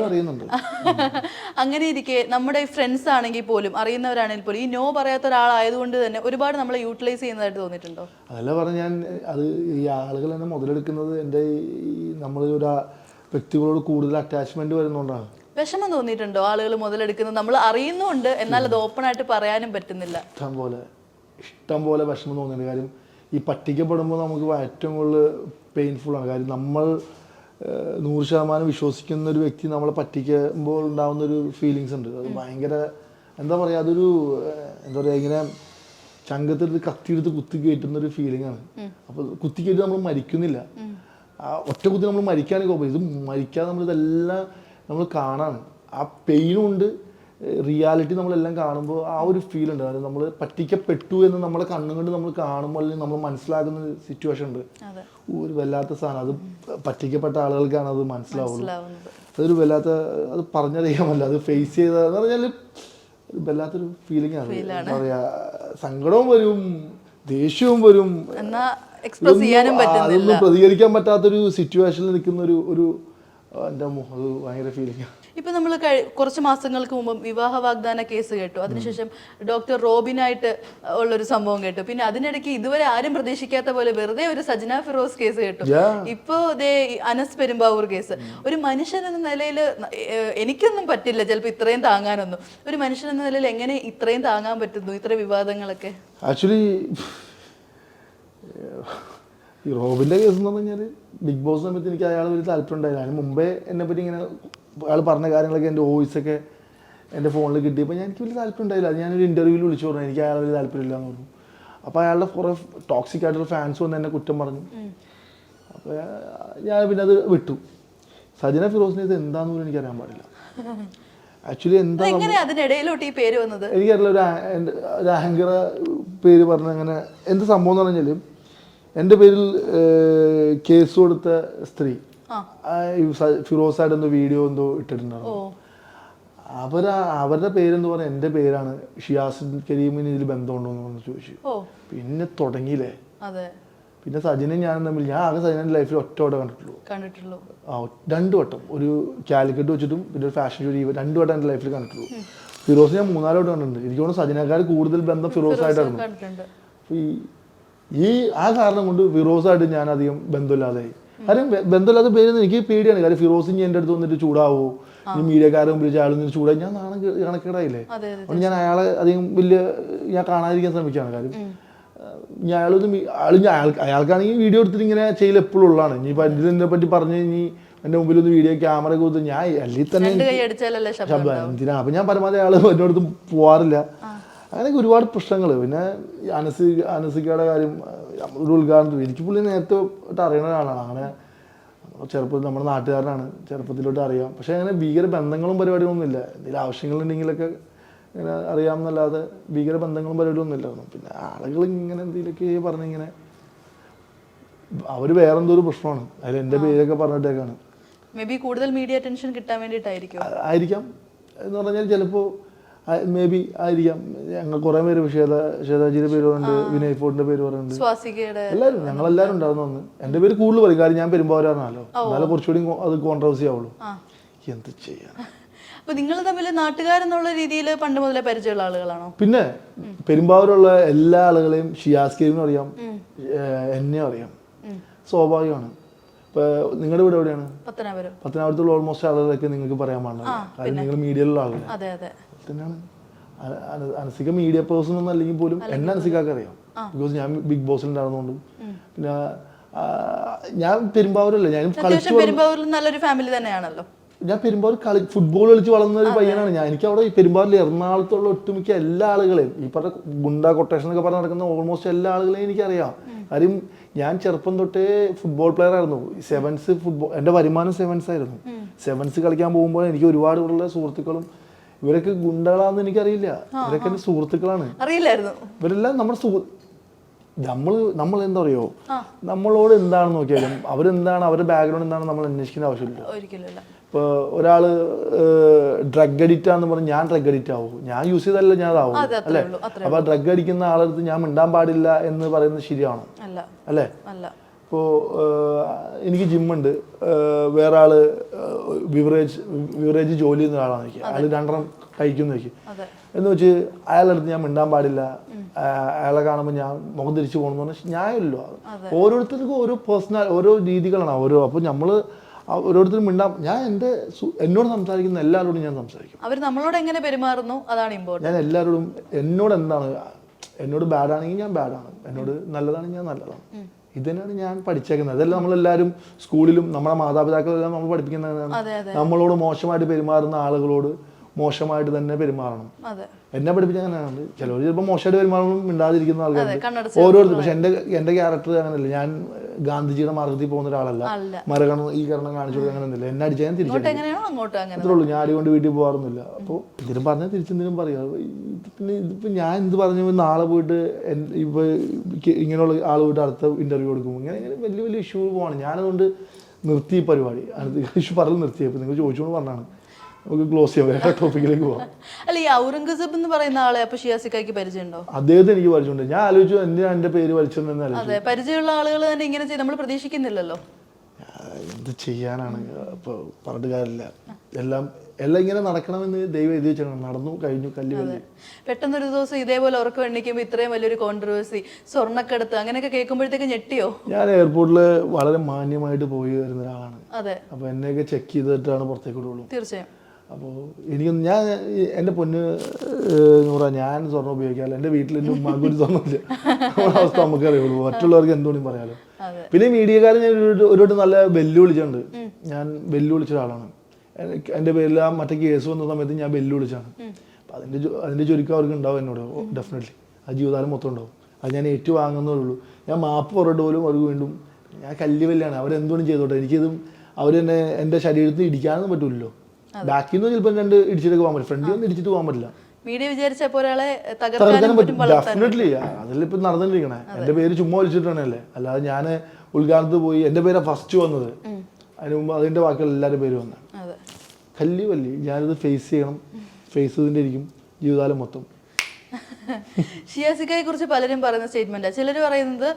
Speaker 2: അങ്ങനെ ഇരിക്കെ നമ്മുടെ ഫ്രണ്ട്സ് ആണെങ്കിൽ പോലും അറിയുന്നവരാണെങ്കിൽ പോലും ഈ നോ പറയാത്ത ഒരാളായതുകൊണ്ട് തന്നെ ഒരുപാട് നമ്മളെ യൂട്ടിലൈസ് ചെയ്യുന്നതായിട്ട് തോന്നിയിട്ടുണ്ടോ?
Speaker 1: അതല്ല പറഞ്ഞ ഞാൻ അത് ഈ ആളുകൾ എന്നെ മുതലെടുക്കുന്നത് എന്റെ ഈ നമ്മൾ ഒരു വ്യക്തികളോട് കൂടുതൽ അറ്റാച്ച്മെന്റ് വരുന്നതുകൊണ്ടാണ്
Speaker 2: വിഷമം തോന്നിയിട്ടുണ്ടോ ആളുകൾ മുതലെടുക്കുന്നത്? നമ്മൾ അറിയുന്നുണ്ട് എന്നാൽ അത് ഓപ്പൺ ആയിട്ട് പറയാനും പറ്റുന്നില്ല.
Speaker 1: ഇഷ്ടം പോലെ ഇഷ്ടം പോലെ വിഷമം തോന്നിയിട്ടുണ്ട്. കാര്യം ഈ പറ്റിക്കപ്പെടുമ്പോൾ നമുക്ക് ഏറ്റവും കൂടുതൽ പെയിൻഫുൾ ആണ്. കാര്യം നമ്മൾ നൂറ് ശതമാനം വിശ്വസിക്കുന്ന ഒരു വ്യക്തി നമ്മളെ പറ്റിക്കുമ്പോൾ ഉണ്ടാകുന്ന ഒരു ഫീലിങ്സ് ഉണ്ട്. അത് ഭയങ്കര എന്താ പറയുക അതൊരു എന്താ പറയുക ഇങ്ങനെ ചങ്കത്തെടുത്ത് കത്തിയെടുത്ത് കുത്തി കയറ്റുന്ന ഒരു ഫീലിംഗ് ആണ്. അപ്പോൾ കുത്തി കയറ്റി നമ്മൾ മരിക്കുന്നില്ല. ആ ഒറ്റ കുത്തി നമ്മൾ മരിക്കാനൊക്കെ ഇത് മരിക്കാതെ നമ്മൾ ഇതെല്ലാം നമ്മൾ കാണാണ്. ആ പെയിനും ഉണ്ട്. റിയാലിറ്റി നമ്മളെല്ലാം കാണുമ്പോൾ ആ ഒരു ഫീൽ ഉണ്ട്. അതായത് നമ്മൾ പറ്റിക്കപ്പെട്ടു എന്ന് നമ്മളെ കണ്ണുകൊണ്ട് നമ്മൾ കാണുമ്പോൾ അല്ലെങ്കിൽ നമ്മൾ മനസ്സിലാക്കുന്ന സിറ്റുവേഷൻ ഉണ്ട്. ഒരു വല്ലാത്ത സാധനം. അത് പറ്റിക്കപ്പെട്ട ആളുകൾക്കാണ് അത് മനസ്സിലാവുള്ളൂ. അതൊരു വല്ലാത്ത അത് പറഞ്ഞറിയാമല്ല അത് ഫേസ് ചെയ്തതെന്ന് പറഞ്ഞാൽ ഒരു വല്ലാത്തൊരു ഫീലിംഗ് ആണ്. എന്താ പറയാ സങ്കടവും വരും ദേഷ്യവും വരും. അതൊന്നും പ്രതികരിക്കാൻ പറ്റാത്തൊരു സിറ്റുവേഷനിൽ നിൽക്കുന്ന ഒരു ഒരു എന്റെ ഭയങ്കര ഫീലിംഗ്
Speaker 2: ഇപ്പൊ നമ്മൾ കുറച്ച് മാസങ്ങൾക്ക് മുമ്പ് വിവാഹ വാഗ്ദാന കേസ് കേട്ടു. അതിനുശേഷം ഡോക്ടർ റോബിനായിട്ട് ഉള്ളൊരു സംഭവം കേട്ടു. പിന്നെ അതിനിടയ്ക്ക് ഇതുവരെ ആരും പ്രതീക്ഷിക്കാത്ത പോലെ വെറുതെ ഒരു സജന ഫിറോസ് കേസ് കേട്ടു. ഇപ്പോ ദേ അനസ് പെരുമ്പാവൂർ കേസ്. ഒരു മനുഷ്യൻ എന്ന നിലയിൽ എനിക്കൊന്നും പറ്റില്ല. ചിലപ്പോൾ ഇത്രയും താങ്ങാനൊന്നും. ഒരു മനുഷ്യൻ എന്ന നിലയിൽ എങ്ങനെ ഇത്രയും താങ്ങാൻ പറ്റുന്നു? ഇത്ര വിവാദങ്ങളൊക്കെ.
Speaker 1: ആക്ച്വലി ഈ റോബിന്റെ കേസ് എന്ന് പറഞ്ഞാൽ ബിഗ് ബോസ് സമയത്ത് എനിക്ക് അയാൾ ഒരു താല്പര്യം ഉണ്ടായില്ല. അതിന് മുമ്പേ എന്നെ പറ്റി ഇങ്ങനെ അയാൾ പറഞ്ഞ കാര്യങ്ങളൊക്കെ എന്റെ വോയിസ് ഒക്കെ എന്റെ ഫോണിൽ കിട്ടിയപ്പോൾ ഞാൻ എനിക്ക് വലിയ താല്പര്യം ഉണ്ടായില്ല. അത് ഞാനൊരു ഇന്റർവ്യൂവിൽ വിളിച്ചു പറഞ്ഞു. എനിക്ക് അയാൾ വലിയ താല്പര്യമില്ല എന്ന് പറഞ്ഞു. അപ്പോൾ അയാളുടെ കുറേ ടോക്സിക് ആയിട്ടുള്ള ഫാൻസ് വന്ന് എന്നെ കുറ്റം പറഞ്ഞു. അപ്പോൾ ഞാൻ പിന്നെ അത് വിട്ടു. സജന ഫിറോസിനെ ഇത് എന്താന്ന് പോലും എനിക്കറിയാൻ പാടില്ല. ആക്ച്വലി എന്താ
Speaker 2: അതിനിടയിലോട്ട് ഈ പേര് വന്നത്?
Speaker 1: എനിക്കറിയില്ല. ഒരു ആങ്കർ പേര് പറഞ്ഞ അങ്ങനെ എന്ത് സംഭവം എന്ന് പറഞ്ഞാൽ എന്റെ പേരിൽ കേസ് കൊടുത്ത സ്ത്രീ
Speaker 2: ആ.
Speaker 1: ആയിട്ട് ഫിറോസായിട്ട് എന്തോ വീഡിയോ എന്തോ ഇട്ടിട്ടുണ്ടായിരുന്നു. അവർ അവരുടെ പേരെന്ന് പറഞ്ഞാൽ എന്റെ പേരാണ്. ഷിയാസുൽ കരീമിന് ഇതിൽ ബന്ധമുണ്ടോ എന്ന് ചോദിച്ചു. പിന്നെ തുടങ്ങിയില്ലേ? പിന്നെ സജിനും ഞാനും തമ്മിൽ ഞാൻ ആകെ സജിനെ ലൈഫിൽ ഒറ്റ വട്ടം കണ്ടിട്ടുള്ളൂ.
Speaker 2: കണ്ടിട്ടുള്ളൂ.
Speaker 1: ആ ഒ- വട്ടം. ഒരു കാലിക്കറ്റ് വെച്ചിട്ടും പിന്നെ ഒരു ഫാഷൻ ഷോ രണ്ട് വട്ടം എന്റെ ലൈഫിൽ കണ്ടിട്ടുള്ളൂ. ഫിറോസ് ഞാൻ മൂന്നാൽ വട്ടം കണ്ടിട്ടുണ്ട്. എനിക്ക് തോന്നുന്നു സജിനേക്കാൾ കൂടുതൽ ബന്ധം ഫിറോസ് ആയിട്ടായിരുന്നു ഈ ആ കാരണം കൊണ്ട് ഫിറോസായിട്ട് ഞാൻ അധികം ബന്ധമില്ലാതായി. കാര്യം ബന്ധമില്ലാത്ത പേര് എനിക്ക് പേടിയാണ്. കാര്യം ഫിറോസ് ഇനി എന്റെ അടുത്ത് വന്നിട്ട് ചൂടാവോ? ഇനി മീഡിയക്കാരെ മുമ്പിൽ അയാൾ നിന്ന് ചൂടായി ഞാൻ നാണം കണക്കേടായില്ലേ? അതുകൊണ്ട് ഞാൻ അയാളെ അധികം വലിയ ഞാൻ കാണാതിരിക്കാൻ ശ്രമിക്കുകയാണ് കാര്യം ഞാൻ അയാളൊന്നും ഞാൻ അയാൾക്കാണെങ്കിൽ വീഡിയോ എടുത്തിട്ട് ഇങ്ങനെ ചെയ്യൽ എപ്പോഴും ഉള്ളതാണ്. ഇനി ഇതിനെ പറ്റി പറഞ്ഞു ഇനി എന്റെ മുമ്പിൽ ഒന്ന് വീഡിയോ ക്യാമറ കൊടുത്ത് ഞാൻ അല്ലെങ്കിൽ തന്നെ
Speaker 2: ശബ്ദം
Speaker 1: എന്തിനാ? അപ്പം ഞാൻ പരമാവധി അയാൾ എന്നോടത്തും പോവാറില്ല. അങ്ങനെയൊക്കെ ഒരുപാട് പ്രശ്നങ്ങൾ പിന്നെ ഈ അനസി അനസിക്കയുടെ കാര്യം ഒരു ഉദ്ഘാടനം എനിക്ക് പുള്ളി നേരത്തെ അറിയണ ഒരാളാണ്. അങ്ങനെ ചെറുപ്പത്തിൽ നമ്മുടെ നാട്ടുകാരനാണ്. ചെറുപ്പത്തിലോട്ട് അറിയാം. പക്ഷേ അങ്ങനെ ഭീകര ബന്ധങ്ങളും പരിപാടികളൊന്നും ഇല്ല എന്തെങ്കിലും ആവശ്യങ്ങളുണ്ടെങ്കിലൊക്കെ ഇങ്ങനെ അറിയാമെന്നല്ലാതെ ഭീകര ബന്ധങ്ങളും പരിപാടിയൊന്നും ഇല്ലായിരുന്നു പിന്നെ ആളുകൾ ഇങ്ങനെ എന്തെങ്കിലുമൊക്കെ പറഞ്ഞിങ്ങനെ അവർ വേറെന്തോ ഒരു പ്രശ്നമാണ്. അതിൽ എന്റെ പേരൊക്കെ പറഞ്ഞിട്ടേക്കാണ്.
Speaker 2: മേ ബി കൂടുതൽ മീഡിയ അറ്റൻഷൻ കിട്ടാൻ വേണ്ടിയിട്ടായിരിക്കും.
Speaker 1: ആയിരിക്കാം. എന്ന് പറഞ്ഞാൽ ചിലപ്പോൾ മേ ബി ആയിരിക്കാം. ഞങ്ങൾ കുറേ പേര് ശ്വേത ശ്വേതാജിയുടെ പേര് പറയുന്നുണ്ട് വിനയ് ഫോർട്ടിന്റെ പേര് പറയുന്നുണ്ട്. എല്ലാവരും ഞങ്ങളെല്ലാവരും ഉണ്ടാവുന്ന ഒന്ന് എന്റെ പേര് കൂടുതൽ പറയും. കാര്യം ഞാൻ പെരുമ്പാവൂരാണല്ലോ എന്നാലും കുറച്ചുകൂടി അത് കോൺട്രവേഴ്സി ആവുള്ളൂ. എന്ത് ചെയ്യാൻ?
Speaker 2: അപ്പൊ നിങ്ങൾ തമ്മിൽ നാട്ടുകാരെന്നുള്ള രീതിയിൽ പണ്ട് മുതലേ പരിചയമുള്ള ആളുകളാണോ?
Speaker 1: പിന്നെ പെരുമ്പാവൂരുള്ള എല്ലാ ആളുകളെയും ഷിയാസ് കരീമിനും അറിയാം. എന്നെ അറിയാം. സ്വാഭാവികമാണ്. ഇപ്പൊ നിങ്ങളുടെ വീട് എവിടെയാണ്?
Speaker 2: പത്തനാപുരം.
Speaker 1: പത്തനാപുരത്തുള്ള ഓൾമോസ്റ്റ് ആളുകളൊക്കെ നിങ്ങൾക്ക് പറയാൻ പാടില്ല. കാരണം നിങ്ങൾ മീഡിയയിലുള്ള ആളുകൾ തന്നെയാണ്. അന- അന- അനസിക മീഡിയ പേഴ്സൺ ഒന്നും അല്ലെങ്കിൽ പോലും എന്നെ അനസിക്കാക്ക് അറിയാം. ബിക്കോസ് ഞാൻ ബിഗ് ബോസിൽ ഉണ്ടായിരുന്നുകൊണ്ട് പിന്നെ ഞാൻ പെരുമ്പാവൂരല്ല ഞാൻ കളിച്ചു
Speaker 2: നല്ലൊരു ഫാമിലി തന്നെയാണല്ലോ.
Speaker 1: ഞാൻ പെരുമ്പാവൂർ കളി ഫുട്ബോൾ കളിച്ച് വളർന്ന ഒരു പയ്യനാണ് ഞാൻ. എനിക്ക് അവിടെ പെരുമ്പാവൂരിൽ എറണാകുളത്തുള്ള ഒട്ടുമിക്ക എല്ലാ ആളുകളെയും ഈ പറഞ്ഞ ഗുണ്ട കൊട്ടേഷൻ ഒക്കെ പറഞ്ഞ് നടക്കുന്ന ഓൾമോസ്റ്റ് എല്ലാ ആളുകളെയും എനിക്കറിയാം. കാര്യം ഞാൻ ചെറുപ്പം തൊട്ടേ ഫുട്ബോൾ പ്ലെയർ ആയിരുന്നു. സെവൻസ് ഫുട്ബോൾ എന്റെ വരുമാനം സെവൻസ് ആയിരുന്നു. സെവൻസ് കളിക്കാൻ പോകുമ്പോൾ എനിക്ക് ഒരുപാട് ഉള്ള സുഹൃത്തുക്കളും ഇവരൊക്കെ ഗുണ്ടകളാന്ന് എനിക്കറിയില്ല. ഇവരൊക്കെ എന്റെ സുഹൃത്തുക്കളാണ്.
Speaker 2: അറിയില്ലായിരുന്നു.
Speaker 1: ഇവരെല്ലാം നമ്മുടെ സുഹൃത്ത് നമ്മൾ നമ്മൾ എന്താ പറയുക? നമ്മളോട് എന്താണെന്ന് നോക്കിയാലും അവരെന്താണ് അവരുടെ ബാക്ക്ഗ്രൗണ്ട് എന്താണെന്ന് നമ്മൾ അന്വേഷിക്കേണ്ട ആവശ്യമില്ല.
Speaker 2: ഇപ്പൊ
Speaker 1: ഇപ്പോൾ ഒരാൾ ഡ്രഗ് അഡിക്റ്റ് ആണെന്ന് പറഞ്ഞ് ഞാൻ ഡ്രഗ് അഡിക്റ്റ് ആവും. ഞാൻ യൂസ് ചെയ്തല്ല ഞാൻ അതാവും. അല്ലെ?
Speaker 2: അപ്പൊ അല്ലേ
Speaker 1: അപ്പോൾ ഡ്രഗ് അടിക്കുന്ന ആളെടുത്ത് ഞാൻ മിണ്ടാൻ പാടില്ല എന്ന് പറയുന്നത് ശരിയാണോ?
Speaker 2: അല്ല.
Speaker 1: ഇപ്പോൾ എനിക്ക് ജിമ്മുണ്ട്. വേറെ ആൾ ബിവറേജ് ബിവറേജ് ജോലി ചെയ്യുന്ന ഒരാളാണ് എനിക്ക്. അയാൾ രണ്ടെണ്ണം കഴിക്കുന്നു എനിക്ക് എന്ന് വെച്ച് അയാളുടെ അടുത്ത് ഞാൻ മിണ്ടാൻ പാടില്ല. അയാളെ കാണുമ്പോൾ ഞാൻ മുഖം തിരിച്ചു പോകണമെന്ന് പറഞ്ഞാൽ ന്യായമല്ലോ ഓരോരുത്തർക്കും ഓരോ പേഴ്സണൽ ഓരോ രീതികളാണ് ഓരോ. അപ്പോൾ നമ്മൾ ഓരോരുത്തരും മിണ്ടാൻ ഞാൻ എന്റെ എന്നോട് സംസാരിക്കുന്ന എല്ലാവരോടും ഞാൻ സംസാരിക്കും.
Speaker 2: അവർ നമ്മളോട് എങ്ങനെ പെരുമാറുന്നു? അതാണ്
Speaker 1: ഞാൻ എല്ലാവരോടും എന്നോട് എന്താണ് എന്നോട് ബാഡ് ആണെങ്കിൽ ഞാൻ ബാഡാണ് എന്നോട് നല്ലതാണെങ്കിൽ ഞാൻ നല്ലതാണ്. ഇത് തന്നെയാണ് ഞാൻ പഠിച്ചേക്കുന്നത്. അതെല്ലാം നമ്മളെല്ലാവരും സ്കൂളിലും നമ്മുടെ മാതാപിതാക്കളെല്ലാം നമ്മൾ പഠിപ്പിക്കുന്നതാണ്. നമ്മളോട് മോശമായിട്ട് പെരുമാറുന്ന ആളുകളോട് മോശമായിട്ട് തന്നെ പെരുമാറണം. എന്നെ പഠിപ്പിച്ച അങ്ങനെയാണ് ചിലവർ ചിലപ്പോൾ മോശമായിട്ട് പെരുമാറണം മിണ്ടാതിരിക്കുന്ന
Speaker 2: ആൾക്കാർ
Speaker 1: ആൾക്കാരുണ്ട്. ഓരോരുത്തർ പക്ഷെ എന്റെ എന്റെ ക്യാരക്ടർ അങ്ങനെയല്ല. ഞാൻ ഗാന്ധിജിയുടെ മാർഗത്തിൽ പോകുന്ന ഒരാളല്ല. മരകണം ഈ കാരണം കാണിച്ചു കൊടുക്കുക അങ്ങനെയൊന്നുമില്ല. എന്നെ അടിച്ചാൽ തിരിച്ചു
Speaker 2: അങ്ങനെ
Speaker 1: അത്രേ ഉള്ളൂ. ഞാൻ അടി കൊണ്ട് വീട്ടിൽ പോകാറൊന്നുമില്ല. അപ്പോൾ ഇതിലും പറഞ്ഞാൽ തിരിച്ചെന്തിനും പറയാം. ഇതിപ്പോ പിന്നെ ഇതിപ്പോൾ ഞാൻ എന്ത് പറഞ്ഞു നാളെ പോയിട്ട് ഇപ്പൊ ഇങ്ങനെയുള്ള ആൾ പോയിട്ട് അടുത്ത ഇന്റർവ്യൂ കൊടുക്കും. ഇങ്ങനെ ഇങ്ങനെ വലിയ വലിയ ഇഷ്യൂ പോവാണ്. ഞാനതുകൊണ്ട് നിർത്തി പരിപാടി. പരിപാടി ഇഷ്യൂ പറഞ്ഞ് നിർത്തി അപ്പോൾ നിങ്ങൾ ചോദിച്ചുകൊണ്ട് പറഞ്ഞാണ് നമുക്ക് ക്ലോസ് ചെയ്യാം വേറെ ടോപ്പിക്കിലേക്ക് പോവാം.
Speaker 2: അല്ല ഈ ഔറംഗസീബ് എന്ന് പറയുന്ന ആളെ അപ്പൊ ഷിയാസിക്കായ്ക്ക് പരിചയമുണ്ടോ?
Speaker 1: അദ്ദേഹത്തെ എനിക്ക് പരിചയമുണ്ട്. ഞാൻ ആലോചിച്ചു എന്തിനാ എന്റെ പേര് വലിച്ചോണ്ടെന്ന് ആലോചിച്ചു.
Speaker 2: അതെ പരിചയമുള്ള ആളുകൾ തന്നെ ഇങ്ങനെ ചെയ്ത് നമ്മൾ പ്രതീക്ഷിക്കുന്നില്ലല്ലോ.
Speaker 1: ആ, എന്ത് ചെയ്യാനാണ്? ഇപ്പോൾ പറഞ്ഞിട്ട് കാര്യമില്ല. എല്ലാം എല്ലാം ഇങ്ങനെ നടക്കണമെന്ന് ദൈവം എഴുതി വെച്ചാണ് നടന്നു കഴിഞ്ഞു കല്ല് കല്ല്
Speaker 2: പെട്ടെന്നൊരു ദിവസം ഇതേപോലെ ഉറക്കം എണ്ണിക്കുമ്പോൾ ഇത്രയും വലിയൊരു കോൺട്രവേഴ്സി സ്വർണക്കടത്ത് അങ്ങനെയൊക്കെ കേൾക്കുമ്പോഴത്തേക്ക് ഞെട്ടിയോ?
Speaker 1: ഞാൻ എയർപോർട്ടിൽ വളരെ മാന്യമായിട്ട് പോയി വരുന്ന ഒരാളാണ്.
Speaker 2: അതെ.
Speaker 1: അപ്പോൾ എന്നെയൊക്കെ ചെക്ക് ചെയ്തിട്ടാണ് പുറത്തേക്ക് വിടുള്ളൂ.
Speaker 2: തീർച്ചയായും.
Speaker 1: അപ്പോൾ എനിക്കൊന്നും ഞാൻ എന്റെ പൊന്ന് നൂറ ഞാൻ സ്വർണം ഉപയോഗിക്കാറില്ല. എന്റെ വീട്ടിൽ എന്റെ ഉമ്മാക്ക് ഒരു സ്വർണമില്ല നമ്മുടെ അവസ്ഥ നമുക്ക് അറിയുള്ളൂ മറ്റുള്ളവർക്ക് എന്തുകൊണ്ടും പറയാലോ. പിന്നെ മീഡിയക്കാരൻ ഞാൻ ഒരു ഒരു വട്ടം നല്ല വെല്ലുവിളിച്ചിട്ടുണ്ട് ഞാൻ വെല്ലുവിളിച്ച ഒരാളാണ്. എന്റെ പേരിൽ ആ മറ്റേ കേസ് വന്ന സമയത്ത് ഞാൻ വെല്ലുവിളിച്ചാണ് അപ്പം അതിന്റെ അതിന്റെ ചുരുക്കം അവർക്ക് ഉണ്ടാവും എന്നോട്. ഡെഫിനറ്റ്ലി ആ ജീവിതകാലം മൊത്തം ഉണ്ടാവും. അത് ഞാൻ ഏറ്റുവാങ്ങുന്നേ ഉള്ളൂ. ഞാൻ മാപ്പ് പറഞ്ഞിട്ട് പോലും അവർക്ക് വീണ്ടും ഞാൻ കല്ല് വല്ലാണ് അവരെന്തുകൊണ്ടും ചെയ്തോട്ടെ. എനിക്കിതും അവർ എന്നെ എന്റെ ശരീരത്തിൽ ഇടിക്കാനൊന്നും പറ്റില്ലല്ലോ ബാക്കിൽ നിന്ന് ചിലപ്പോൾ രണ്ട് ഇടിച്ചിട്ട് പോകാൻ പറ്റും. ഫ്രണ്ടിൽ നിന്ന് ഇടിച്ചിട്ട് പോകാൻ പറ്റില്ല.
Speaker 2: മീഡിയ വിചാരിച്ചപ്പോ ഒരാളെ
Speaker 1: തകർക്കാനും
Speaker 2: തകർക്കാനും
Speaker 1: പറ്റും ഡെഫിനറ്റ്ലി അതിലിപ്പോ നടന്നിരിക്കണേ. എന്റെ പേര് ചുമ്മാ വിളിച്ചിട്ടാണല്ലേ അല്ലാതെ ഞാൻ ഉദ്ഘാടനത്ത് പോയി എന്റെ പേരാ ഫസ്റ്റ് വന്നത്. അതിന് മുമ്പ് അതിന്റെ ബാക്കിയുള്ള എല്ലാവരുടെ പേര് വന്നത് കല്ലി വല്ലി ഞാനിത് ഫേസ് ചെയ്യണം. ഫേസ് ചെയ്തിട്ടിരിക്കും ജീവിതകാലം മൊത്തം.
Speaker 2: ഷിയാസിക്കയെ കുറിച്ച് പലരും പറയുന്ന സ്റ്റേറ്റ്മെന്റ് ചിലർ പറയുന്നത്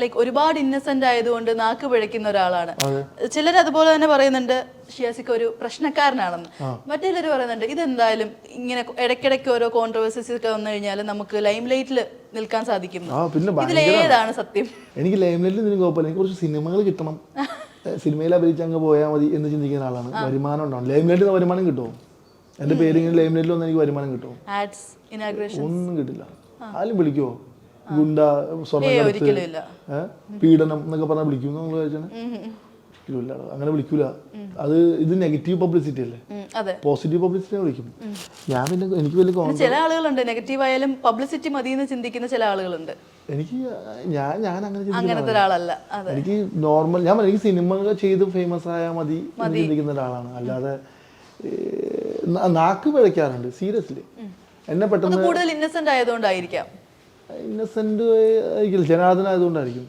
Speaker 2: ലൈക്ക് ഒരുപാട് ഇന്നസെന്റ് ആയതുകൊണ്ട് നാക്ക് പിഴയ്ക്കുന്ന ഒരാളാണ്. ചിലർ അതുപോലെ തന്നെ പറയുന്നുണ്ട് ഷിയാസിക്ക ഒരു പ്രശ്നക്കാരനാണെന്ന്. മറ്റുള്ളവർ പറയുന്നുണ്ട് ഇതെന്തായാലും ഇങ്ങനെ ഇടയ്ക്കിടയ്ക്ക് ഓരോ കോൺട്രവേഴ്സീസ് ഒക്കെ വന്നു കഴിഞ്ഞാൽ നമുക്ക് ലൈം ലൈറ്റിൽ നിൽക്കാൻ
Speaker 1: സാധിക്കും
Speaker 2: ഇതിലേതാണ് സത്യം?
Speaker 1: എനിക്ക് ലൈം ലൈറ്റിൽ എനിക്ക് കുറച്ച് സിനിമകൾ കിട്ടണം. സിനിമയിൽ അഭിനയിച്ച് അങ്ങ് പോയാൽ മതി എന്ന് ചിന്തിക്കുന്ന ആളാണ് വരുമാനം ഉണ്ടാവും ലൈംലൈറ്റിൽ നിന്ന് വരുമാനം കിട്ടുമോ? എന്റെ പേര് ഇങ്ങനെ ലൈംലൈറ്റിൽ വന്ന് എനിക്ക് വരുമാനം കിട്ടുമോ?
Speaker 2: ആഡ്സ്
Speaker 1: ഒന്നും കിട്ടില്ല. ആരും വിളിക്കുവോ? ഗുണ്ട സ്വർണം
Speaker 2: ഏ
Speaker 1: കടത്ത്
Speaker 2: ഇല്ല
Speaker 1: ഏ? പീഡനം എന്നൊക്കെ പറഞ്ഞാൽ വിളിക്കും നമ്മൾ വിചാരിച്ചാണ്. ഒരിക്കലും അങ്ങനെ വിളിക്കൂല. അത് ഇത് നെഗറ്റീവ് പബ്ലിസിറ്റി അല്ലേ? പോസിറ്റീവ് പബ്ലിസിറ്റി വിളിക്കും. ഞാൻ പിന്നെ എനിക്ക് വലിയ
Speaker 2: ചില ആളുകളുണ്ട്. നെഗറ്റീവ് ആയാലും പബ്ലിസിറ്റി മതി എന്ന് ചിന്തിക്കുന്ന ചില ആളുകളുണ്ട്.
Speaker 1: എനിക്ക് ഞാൻ ഞാൻ അങ്ങനെ
Speaker 2: അങ്ങനത്തെ ഒരാളല്ല.
Speaker 1: എനിക്ക് നോർമൽ ഞാൻ എനിക്ക് സിനിമകൾ ചെയ്ത് ഫേമസ് ആയാൽ മതി ചിന്തിക്കുന്ന ഒരാളാണ്. അല്ലാതെ നാക്ക് പിഴയ്ക്കാറുണ്ട്. സീരിയസ്ലി എന്നെ പെട്ടെന്ന്
Speaker 2: കൂടുതൽ ഇന്നസെന്റ് ആയതുകൊണ്ടായിരിക്കാം.
Speaker 1: ഇന്നസെന്റ് ആയിരിക്കില്ല. ജനാർദ്ദനായതുകൊണ്ടായിരിക്കും.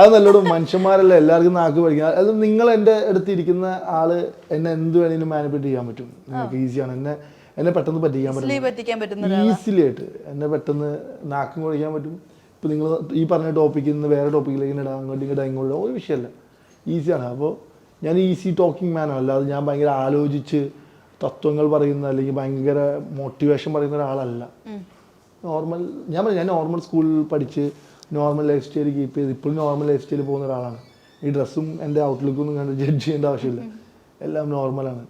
Speaker 1: അത് നല്ലോണം മനുഷ്യന്മാരല്ല എല്ലാവർക്കും നാക്ക് പഠിക്കാം അത് നിങ്ങൾ എന്റെ അടുത്തിരിക്കുന്ന ആൾ എന്നെ എന്ത് വേണേലും മാനിപ്പുലേറ്റ് ചെയ്യാൻ പറ്റും. നിങ്ങൾക്ക് ഈസിയാണ് എന്നെ എന്നെ പെട്ടെന്ന് പറ്റിക്കാൻ പറ്റും.
Speaker 2: ഈസിലി
Speaker 1: ആയിട്ട് എന്നെ പെട്ടെന്ന് നാക്കും കുഴിക്കാൻ പറ്റും. ഇപ്പം നിങ്ങൾ ഈ പറഞ്ഞ ടോപ്പിക്കിൽ നിന്ന് വേറെ ടോപ്പിക്കിലേക്ക് ഇടാം. അങ്ങോട്ട് ഇങ്ങോട്ട് ഇങ്ങോട്ടും ഒരു വിഷയമല്ല. ഈസിയാണ് അപ്പോൾ ഞാൻ ഈസി ടോക്കിംഗ് മാനോ അല്ലാതെ ഞാൻ ഭയങ്കര ആലോചിച്ച് തത്വങ്ങൾ പറയുന്ന അല്ലെങ്കിൽ ഭയങ്കര മോട്ടിവേഷൻ പറയുന്ന ഒരാളല്ല. നോർമൽ ഞാൻ പറഞ്ഞു ഞാൻ നോർമൽ സ്കൂളിൽ പഠിച്ച് നോർമൽ ലൈഫ് സ്റ്റൈൽ കീപ്പ് ചെയ്ത് ഇപ്പോഴും നോർമൽ ലൈഫ് സ്റ്റൈൽ പോകുന്ന ഒരാളാണ്. ഈ ഡ്രസ്സും എന്റെ ഔട്ട്ലുക്കും ഒന്നും കണ്ട് ജഡ്ജ് ചെയ്യേണ്ട ആവശ്യമില്ല. എല്ലാം നോർമലാണ്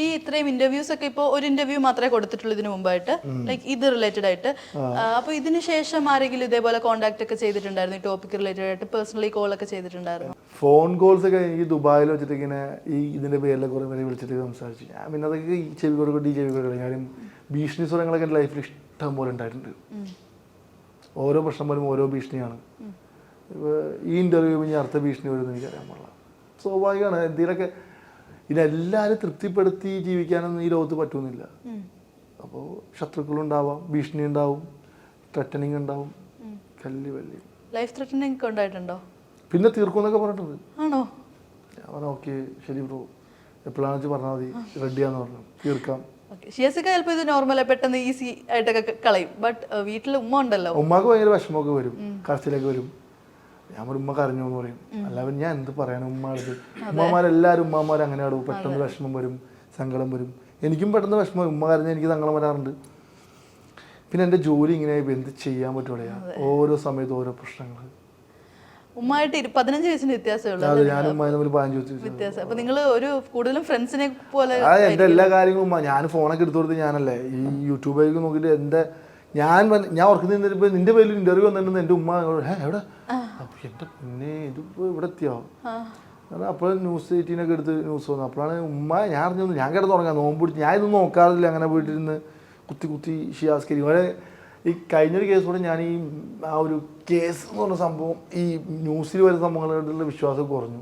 Speaker 2: ഈ ഇത്രയും ഇന്റർവ്യൂസ് ഒക്കെ ഇപ്പോൾ ഒരു ഇന്റർവ്യൂ മാത്രമേ കൊടുത്തിട്ടുള്ളൂ ഇതിനു മുമ്പായിട്ട്. ലൈക്ക് ഇത് റിലേറ്റഡ് ആയിട്ട്. അപ്പൊ ഇതിന് ശേഷം ആരെങ്കിലും ഇതേപോലെ കോൺടാക്ട് ഒക്കെ ചെയ്തിട്ടുണ്ടായിരുന്നു? ഈ ടോപ്പിക് റിലേറ്റഡ് ആയിട്ട് പേഴ്സണലി കോൾ ഒക്കെ ചെയ്തിട്ടുണ്ടായിരുന്നു?
Speaker 1: ഫോൺ കോൾസ് ഒക്കെ ഈ ദുബായിൽ വെച്ചിട്ട് ഇങ്ങനെ ഈ ഇതിന്റെ പേരിലെ കുറേ പേരെ വിളിച്ചിട്ട് സംസാരിച്ചു. ഞാൻ പിന്നെ അതൊക്കെ ഈ ചെവി കൊടുക്കും ഈ ചെവി കൊടുക്കും. കാര്യം ഭീഷണി സ്വരങ്ങളൊക്കെ എന്റെ ലൈഫിൽ ഇഷ്ടം പോലെ ഉണ്ടായിട്ടുണ്ട്. ഓരോ പ്രശ്നം പോലും ഓരോ ഭീഷണിയാണ്. ഇപ്പൊ ഈ ഇന്റർവ്യൂ കഴിഞ്ഞ് അർത്ഥ ഭീഷണി വരുമെന്ന് എനിക്കറിയാൻ പാടില്ല. സ്വാഭാവികമാണ്. എന്തെങ്കിലുമൊക്കെ ഇതിനെല്ലാവരും തൃപ്തിപ്പെടുത്തി ജീവിക്കാനൊന്നും ഈ ലോകത്ത് പറ്റുന്നില്ല. അപ്പോൾ ശത്രുക്കളുണ്ടാവാം ഭീഷണി ഉണ്ടാവും ത്രട്ടനിങ് ഉണ്ടാവും കല്ല് വല്ലി
Speaker 2: ലൈഫ് ത്രെറ്റനിങ് ഒക്കെ ഉണ്ടായിട്ടുണ്ടോ?
Speaker 1: പിന്നെ തീർക്കുമെന്നൊക്കെ പറഞ്ഞിട്ടുണ്ട്.
Speaker 2: ആണോ?
Speaker 1: ഞാൻ പറഞ്ഞു ഓക്കെ ശരി ബ്രോ എപ്പോഴാണെന്ന് വെച്ച് പറഞ്ഞാൽ മതി. റെഡിയാന്ന് പറഞ്ഞു. തീർക്കാം.
Speaker 2: ഷിയസിക്ക ചിലപ്പോൾ ഇത് നോർമൽ പെട്ടെന്ന് ഈസി ആയിട്ടൊക്കെ കളയും. ബട്ട് വീട്ടിൽ ഉമ്മ ഉണ്ടല്ലോ.
Speaker 1: ഉമ്മക്ക് ഭയങ്കര വിഷമമൊക്കെ വരും. കരച്ചിലൊക്കെ വരും. ഞാൻ ഉമ്മ കരഞ്ഞു എന്ന് പറയും അല്ലാതെ ഞാൻ എന്ത് പറയാനും ഉമ്മ അടുത്ത് ഉമ്മമാരെല്ലാവരും ഉമ്മമാർ അങ്ങനെയാണ് പെട്ടെന്ന് വിഷമം വരും സങ്കടം വരും. എനിക്കും പെട്ടെന്ന് വിഷമം. ഉമ്മ കരഞ്ഞ എനിക്ക് സങ്കടം വരാറുണ്ട്. പിന്നെ എന്റെ ജോലി ഇങ്ങനെ എന്ത് ചെയ്യാൻ പറ്റുള്ളയാ ഓരോ സമയത്ത് ഓരോ പ്രശ്നങ്ങൾ
Speaker 2: ഉമ്മായിട്ട് പതിനഞ്ച്
Speaker 1: തമ്മിൽ പതിനഞ്ച്
Speaker 2: വ്യത്യാസം. അപ്പൊ നിങ്ങൾ ഒരു കൂടുതലും ഫ്രണ്ട്സിനെ പോലെ
Speaker 1: എന്റെ എല്ലാ കാര്യങ്ങളും ഉമ്മ. ഞാൻ ഫോണൊക്കെ എടുത്തു കൊടുത്ത് ഞാനല്ലേ ഈ യൂട്യൂബിലേക്ക് നോക്കിയിട്ട് എന്റെ ഞാൻ ഞാൻ ഓർക്കുന്ന നിന്നിട്ട് നിന്റെ പേരിൽ ഇന്റർവ്യൂ വന്നിട്ടുണ്ട് എന്റെ ഉമ്മ എവിടെ? അപ്പൊ എന്റെ പിന്നെ ഇതിപ്പോ ഇവിടെ എത്തിയോ അപ്പോൾ ന്യൂസ് എയ്റ്റീനൊക്കെ എടുത്ത് ന്യൂസ് വന്നു. അപ്പോഴാണ് ഉമ്മ ഞാൻ അറിഞ്ഞു ഞാൻ കിടന്ന് തുടങ്ങാം നോമ്പ് പിടിച്ച്. ഞാൻ ഇതൊന്നും നോക്കാറില്ല അങ്ങനെ പോയിട്ടിരുന്ന് കുത്തി കുത്തി ഷിയാസ്കരി അവരെ ഈ കഴിഞ്ഞൊരു കേസ് കൂടെ ഞാൻ ഈ ആ ഒരു കേസ് എന്ന് പറഞ്ഞ സംഭവം ഈ ന്യൂസിൽ വരുന്ന സംഭവങ്ങളുടെ വിശ്വാസം കുറഞ്ഞു.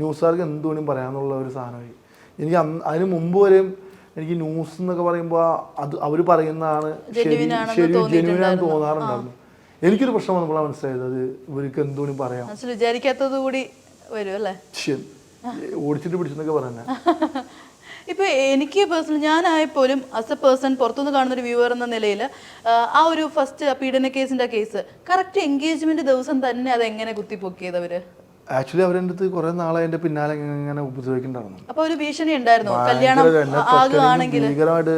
Speaker 1: ന്യൂസുകാർക്ക് എന്ത് വേണമെങ്കിലും പറയാന്നുള്ള ഒരു സാധനമായി എനിക്ക് അതിന് മുമ്പ് വരെയും എനിക്ക് ന്യൂസ് എന്നൊക്കെ പറയുമ്പോൾ അത് അവർ പറയുന്നതാണ് ശരി ശരി ജെനുവിനാണെന്ന് തോന്നാറുണ്ടായിരുന്നു. എനിക്കൊരു പ്രശ്നം വന്നപ്പോഴാണ് മനസ്സിലായത്. അത് ഇവർക്ക് എന്തോ പറയാം?
Speaker 2: വിചാരിക്കാത്തത് കൂടി വരും അല്ലേ?
Speaker 1: ഓടിച്ചിട്ട് പിടിച്ചെന്നൊക്കെ പറഞ്ഞ
Speaker 2: ഇപ്പൊ എനിക്ക് പേഴ്സണൽ ഞാനായപ്പോലും ആസ് എ പേഴ്സൺ പുറത്തുനിന്ന് കാണുന്ന ഒരു വ്യൂവർ എന്ന നിലയിൽ ആ ഒരു ഫസ്റ്റ് പീഡന കേസിന്റെ കേസ് കറക്റ്റ് എൻഗേജ്മെന്റ് ദിവസം തന്നെ അത് എങ്ങനെ കുത്തിപ്പൊക്കിയത് അവർ?
Speaker 1: ആക്ച്വലി അവരെ അടുത്ത് കുറെ നാളെ എന്റെ പിന്നാലെ ഇങ്ങനെ ഉപദ്രവിക്കുന്നുണ്ടായിരുന്നു.
Speaker 2: അപ്പൊ ഒരു ഭീഷണി ഉണ്ടായിരുന്നു? കല്യാണം
Speaker 1: ഭീകരമായിട്ട്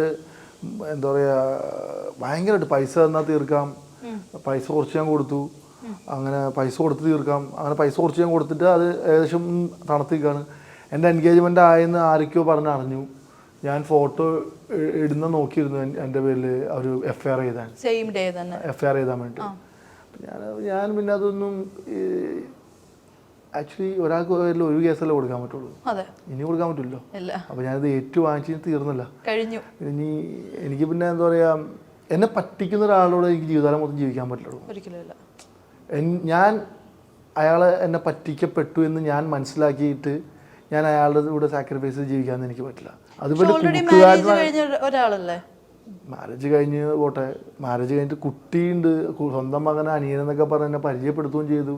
Speaker 1: എന്താ പറയാ ഭയങ്കരമായിട്ട് പൈസ തന്നാൽ തീർക്കാം. പൈസ കുറച്ച് ഞാൻ കൊടുത്തു. അങ്ങനെ പൈസ കൊടുത്ത് തീർക്കാം. അങ്ങനെ പൈസ കുറച്ച് ഞാൻ കൊടുത്തിട്ട് അത് ഏകദേശം തണുത്തിക്കാണ് എന്റെ എൻഗേജ്മെന്റ് ആയെന്ന് ആരൊക്കെയോ പറഞ്ഞ് അറിഞ്ഞു. ഞാൻ ഫോട്ടോ ഇടുന്ന നോക്കിയിരുന്നു എൻ- എന്റെ പേരിൽ ഒരു എഫ് ഐ ആർ ചെയ്താൻ
Speaker 2: സെയിം ഡേ തന്നെ
Speaker 1: എഫ് ഐ ആർ വേണ്ടി ഞാൻ ഞാൻ പിന്നെ അതൊന്നും ആക്ച്വലി ഒരാൾക്ക് ഒരു കേസല്ലേ കൊടുക്കാൻ പറ്റുള്ളൂ. ഇനി കൊടുക്കാൻ പറ്റില്ലല്ലോ. അപ്പൊ ഞാനിത് ഏറ്റു വാങ്ങിച്ചു തീർന്നില്ല.
Speaker 2: കഴിഞ്ഞു.
Speaker 1: ഇനി എനിക്ക് പിന്നെ എന്താ പറയുക എന്നെ പറ്റിക്കുന്ന ഒരാളോട് എനിക്ക് ജീവിതകാലം മൊത്തം ജീവിക്കാൻ പറ്റുള്ളൂ ഒരിക്കലുമില്ല. ഞാൻ അയാളെ എന്നെ പറ്റിക്കപ്പെട്ടു എന്ന് ഞാൻ മനസ്സിലാക്കിയിട്ട് ഞാൻ അയാളുടെ കൂടെ സാക്രിഫൈസ് ജീവിക്കാൻ എനിക്ക് പറ്റില്ല. അതുപോലെ
Speaker 2: മാരേജ് കഴിഞ്ഞ
Speaker 1: പോട്ടെ. മാരേജ് കഴിഞ്ഞിട്ട് കുട്ടിയുണ്ട്. സ്വന്തം മകനെ അനിയനെന്നൊക്കെ പറഞ്ഞ് എന്നെ പരിചയപ്പെടുത്തുകയും ചെയ്തു.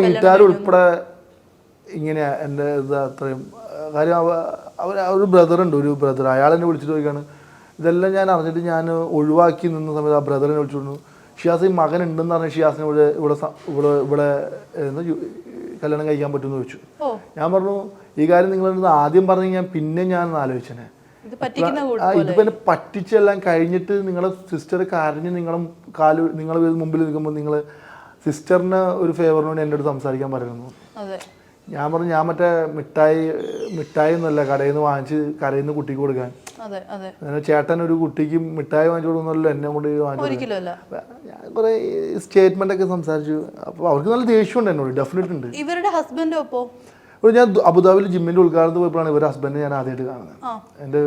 Speaker 1: വീട്ടുകാർ ഉൾപ്പെടെ ഇങ്ങനെയാ എന്റെ ഇത് അത്രയും. കാര്യം അവർ ഒരു ബ്രദർ ഉണ്ട്. ഒരു ബ്രദർ അയാൾ എന്നെ വിളിച്ചിട്ട് ചോദിക്കാണ് ഇതെല്ലാം ഞാൻ അറിഞ്ഞിട്ട് ഞാൻ ഒഴിവാക്കി നിന്ന സമയത്ത് ആ ബ്രദറിനെ വിളിച്ചുകൊണ്ടു. ഷിയാസ് ഈ മകൻ ഉണ്ടെന്ന് പറഞ്ഞ ഷിയാസിനെ ഇവിടെ ഇവിടെ ഇവിടെ ഇവിടെ കല്യാണം കഴിക്കാൻ പറ്റുമെന്ന് ചോദിച്ചു. ഞാൻ പറഞ്ഞു ഈ കാര്യം നിങ്ങൾ ആദ്യം പറഞ്ഞു ഞാൻ പിന്നെ ഞാൻ ആലോചിച്ചനെ.
Speaker 2: ഇത്
Speaker 1: പിന്നെ പറ്റിച്ചെല്ലാം കഴിഞ്ഞിട്ട് നിങ്ങളെ സിസ്റ്റർ കരഞ്ഞ് നിങ്ങളെ കാൽ നിങ്ങളെ മുമ്പിൽ നിൽക്കുമ്പോൾ നിങ്ങൾ സിസ്റ്ററിന് ഒരു ഫേവറിന് വേണ്ടി എന്റെ അടുത്ത് സംസാരിക്കാൻ പറയുന്നു. ഞാൻ പറഞ്ഞു ഞാൻ മറ്റേ മിഠായി മിഠായി എന്നല്ല കടയിൽ നിന്ന് വാങ്ങിച്ച് കരയിൽ നിന്ന് കുട്ടിക്ക് കൊടുക്കാൻ. ചേട്ടൻ ഒരു കുട്ടിക്ക് മിഠായി വാങ്ങിച്ചു കൊടുക്കുന്നല്ലോ എന്നെ കൊണ്ട് വാങ്ങിച്ചു കുറേ സ്റ്റേറ്റ്മെന്റ് ഒക്കെ സംസാരിച്ചു. അപ്പോൾ അവർക്ക് നല്ല ദേഷ്യമുണ്ട് എന്നോട് ഡെഫിനറ്റ് ഉണ്ട്.
Speaker 2: ഇവരുടെ ഹസ്ബൻഡ് അപ്പോ
Speaker 1: ഞാൻ അബുദാബിയിൽ ജിമ്മിന്റെ ഉദ്ഘാടനത്തിൽ പോയപ്പോഴാണ് ഇവരുടെ ഹസ്ബൻഡ് ഞാൻ ആദ്യമായിട്ട് കാണുന്നത്.
Speaker 2: എന്റെ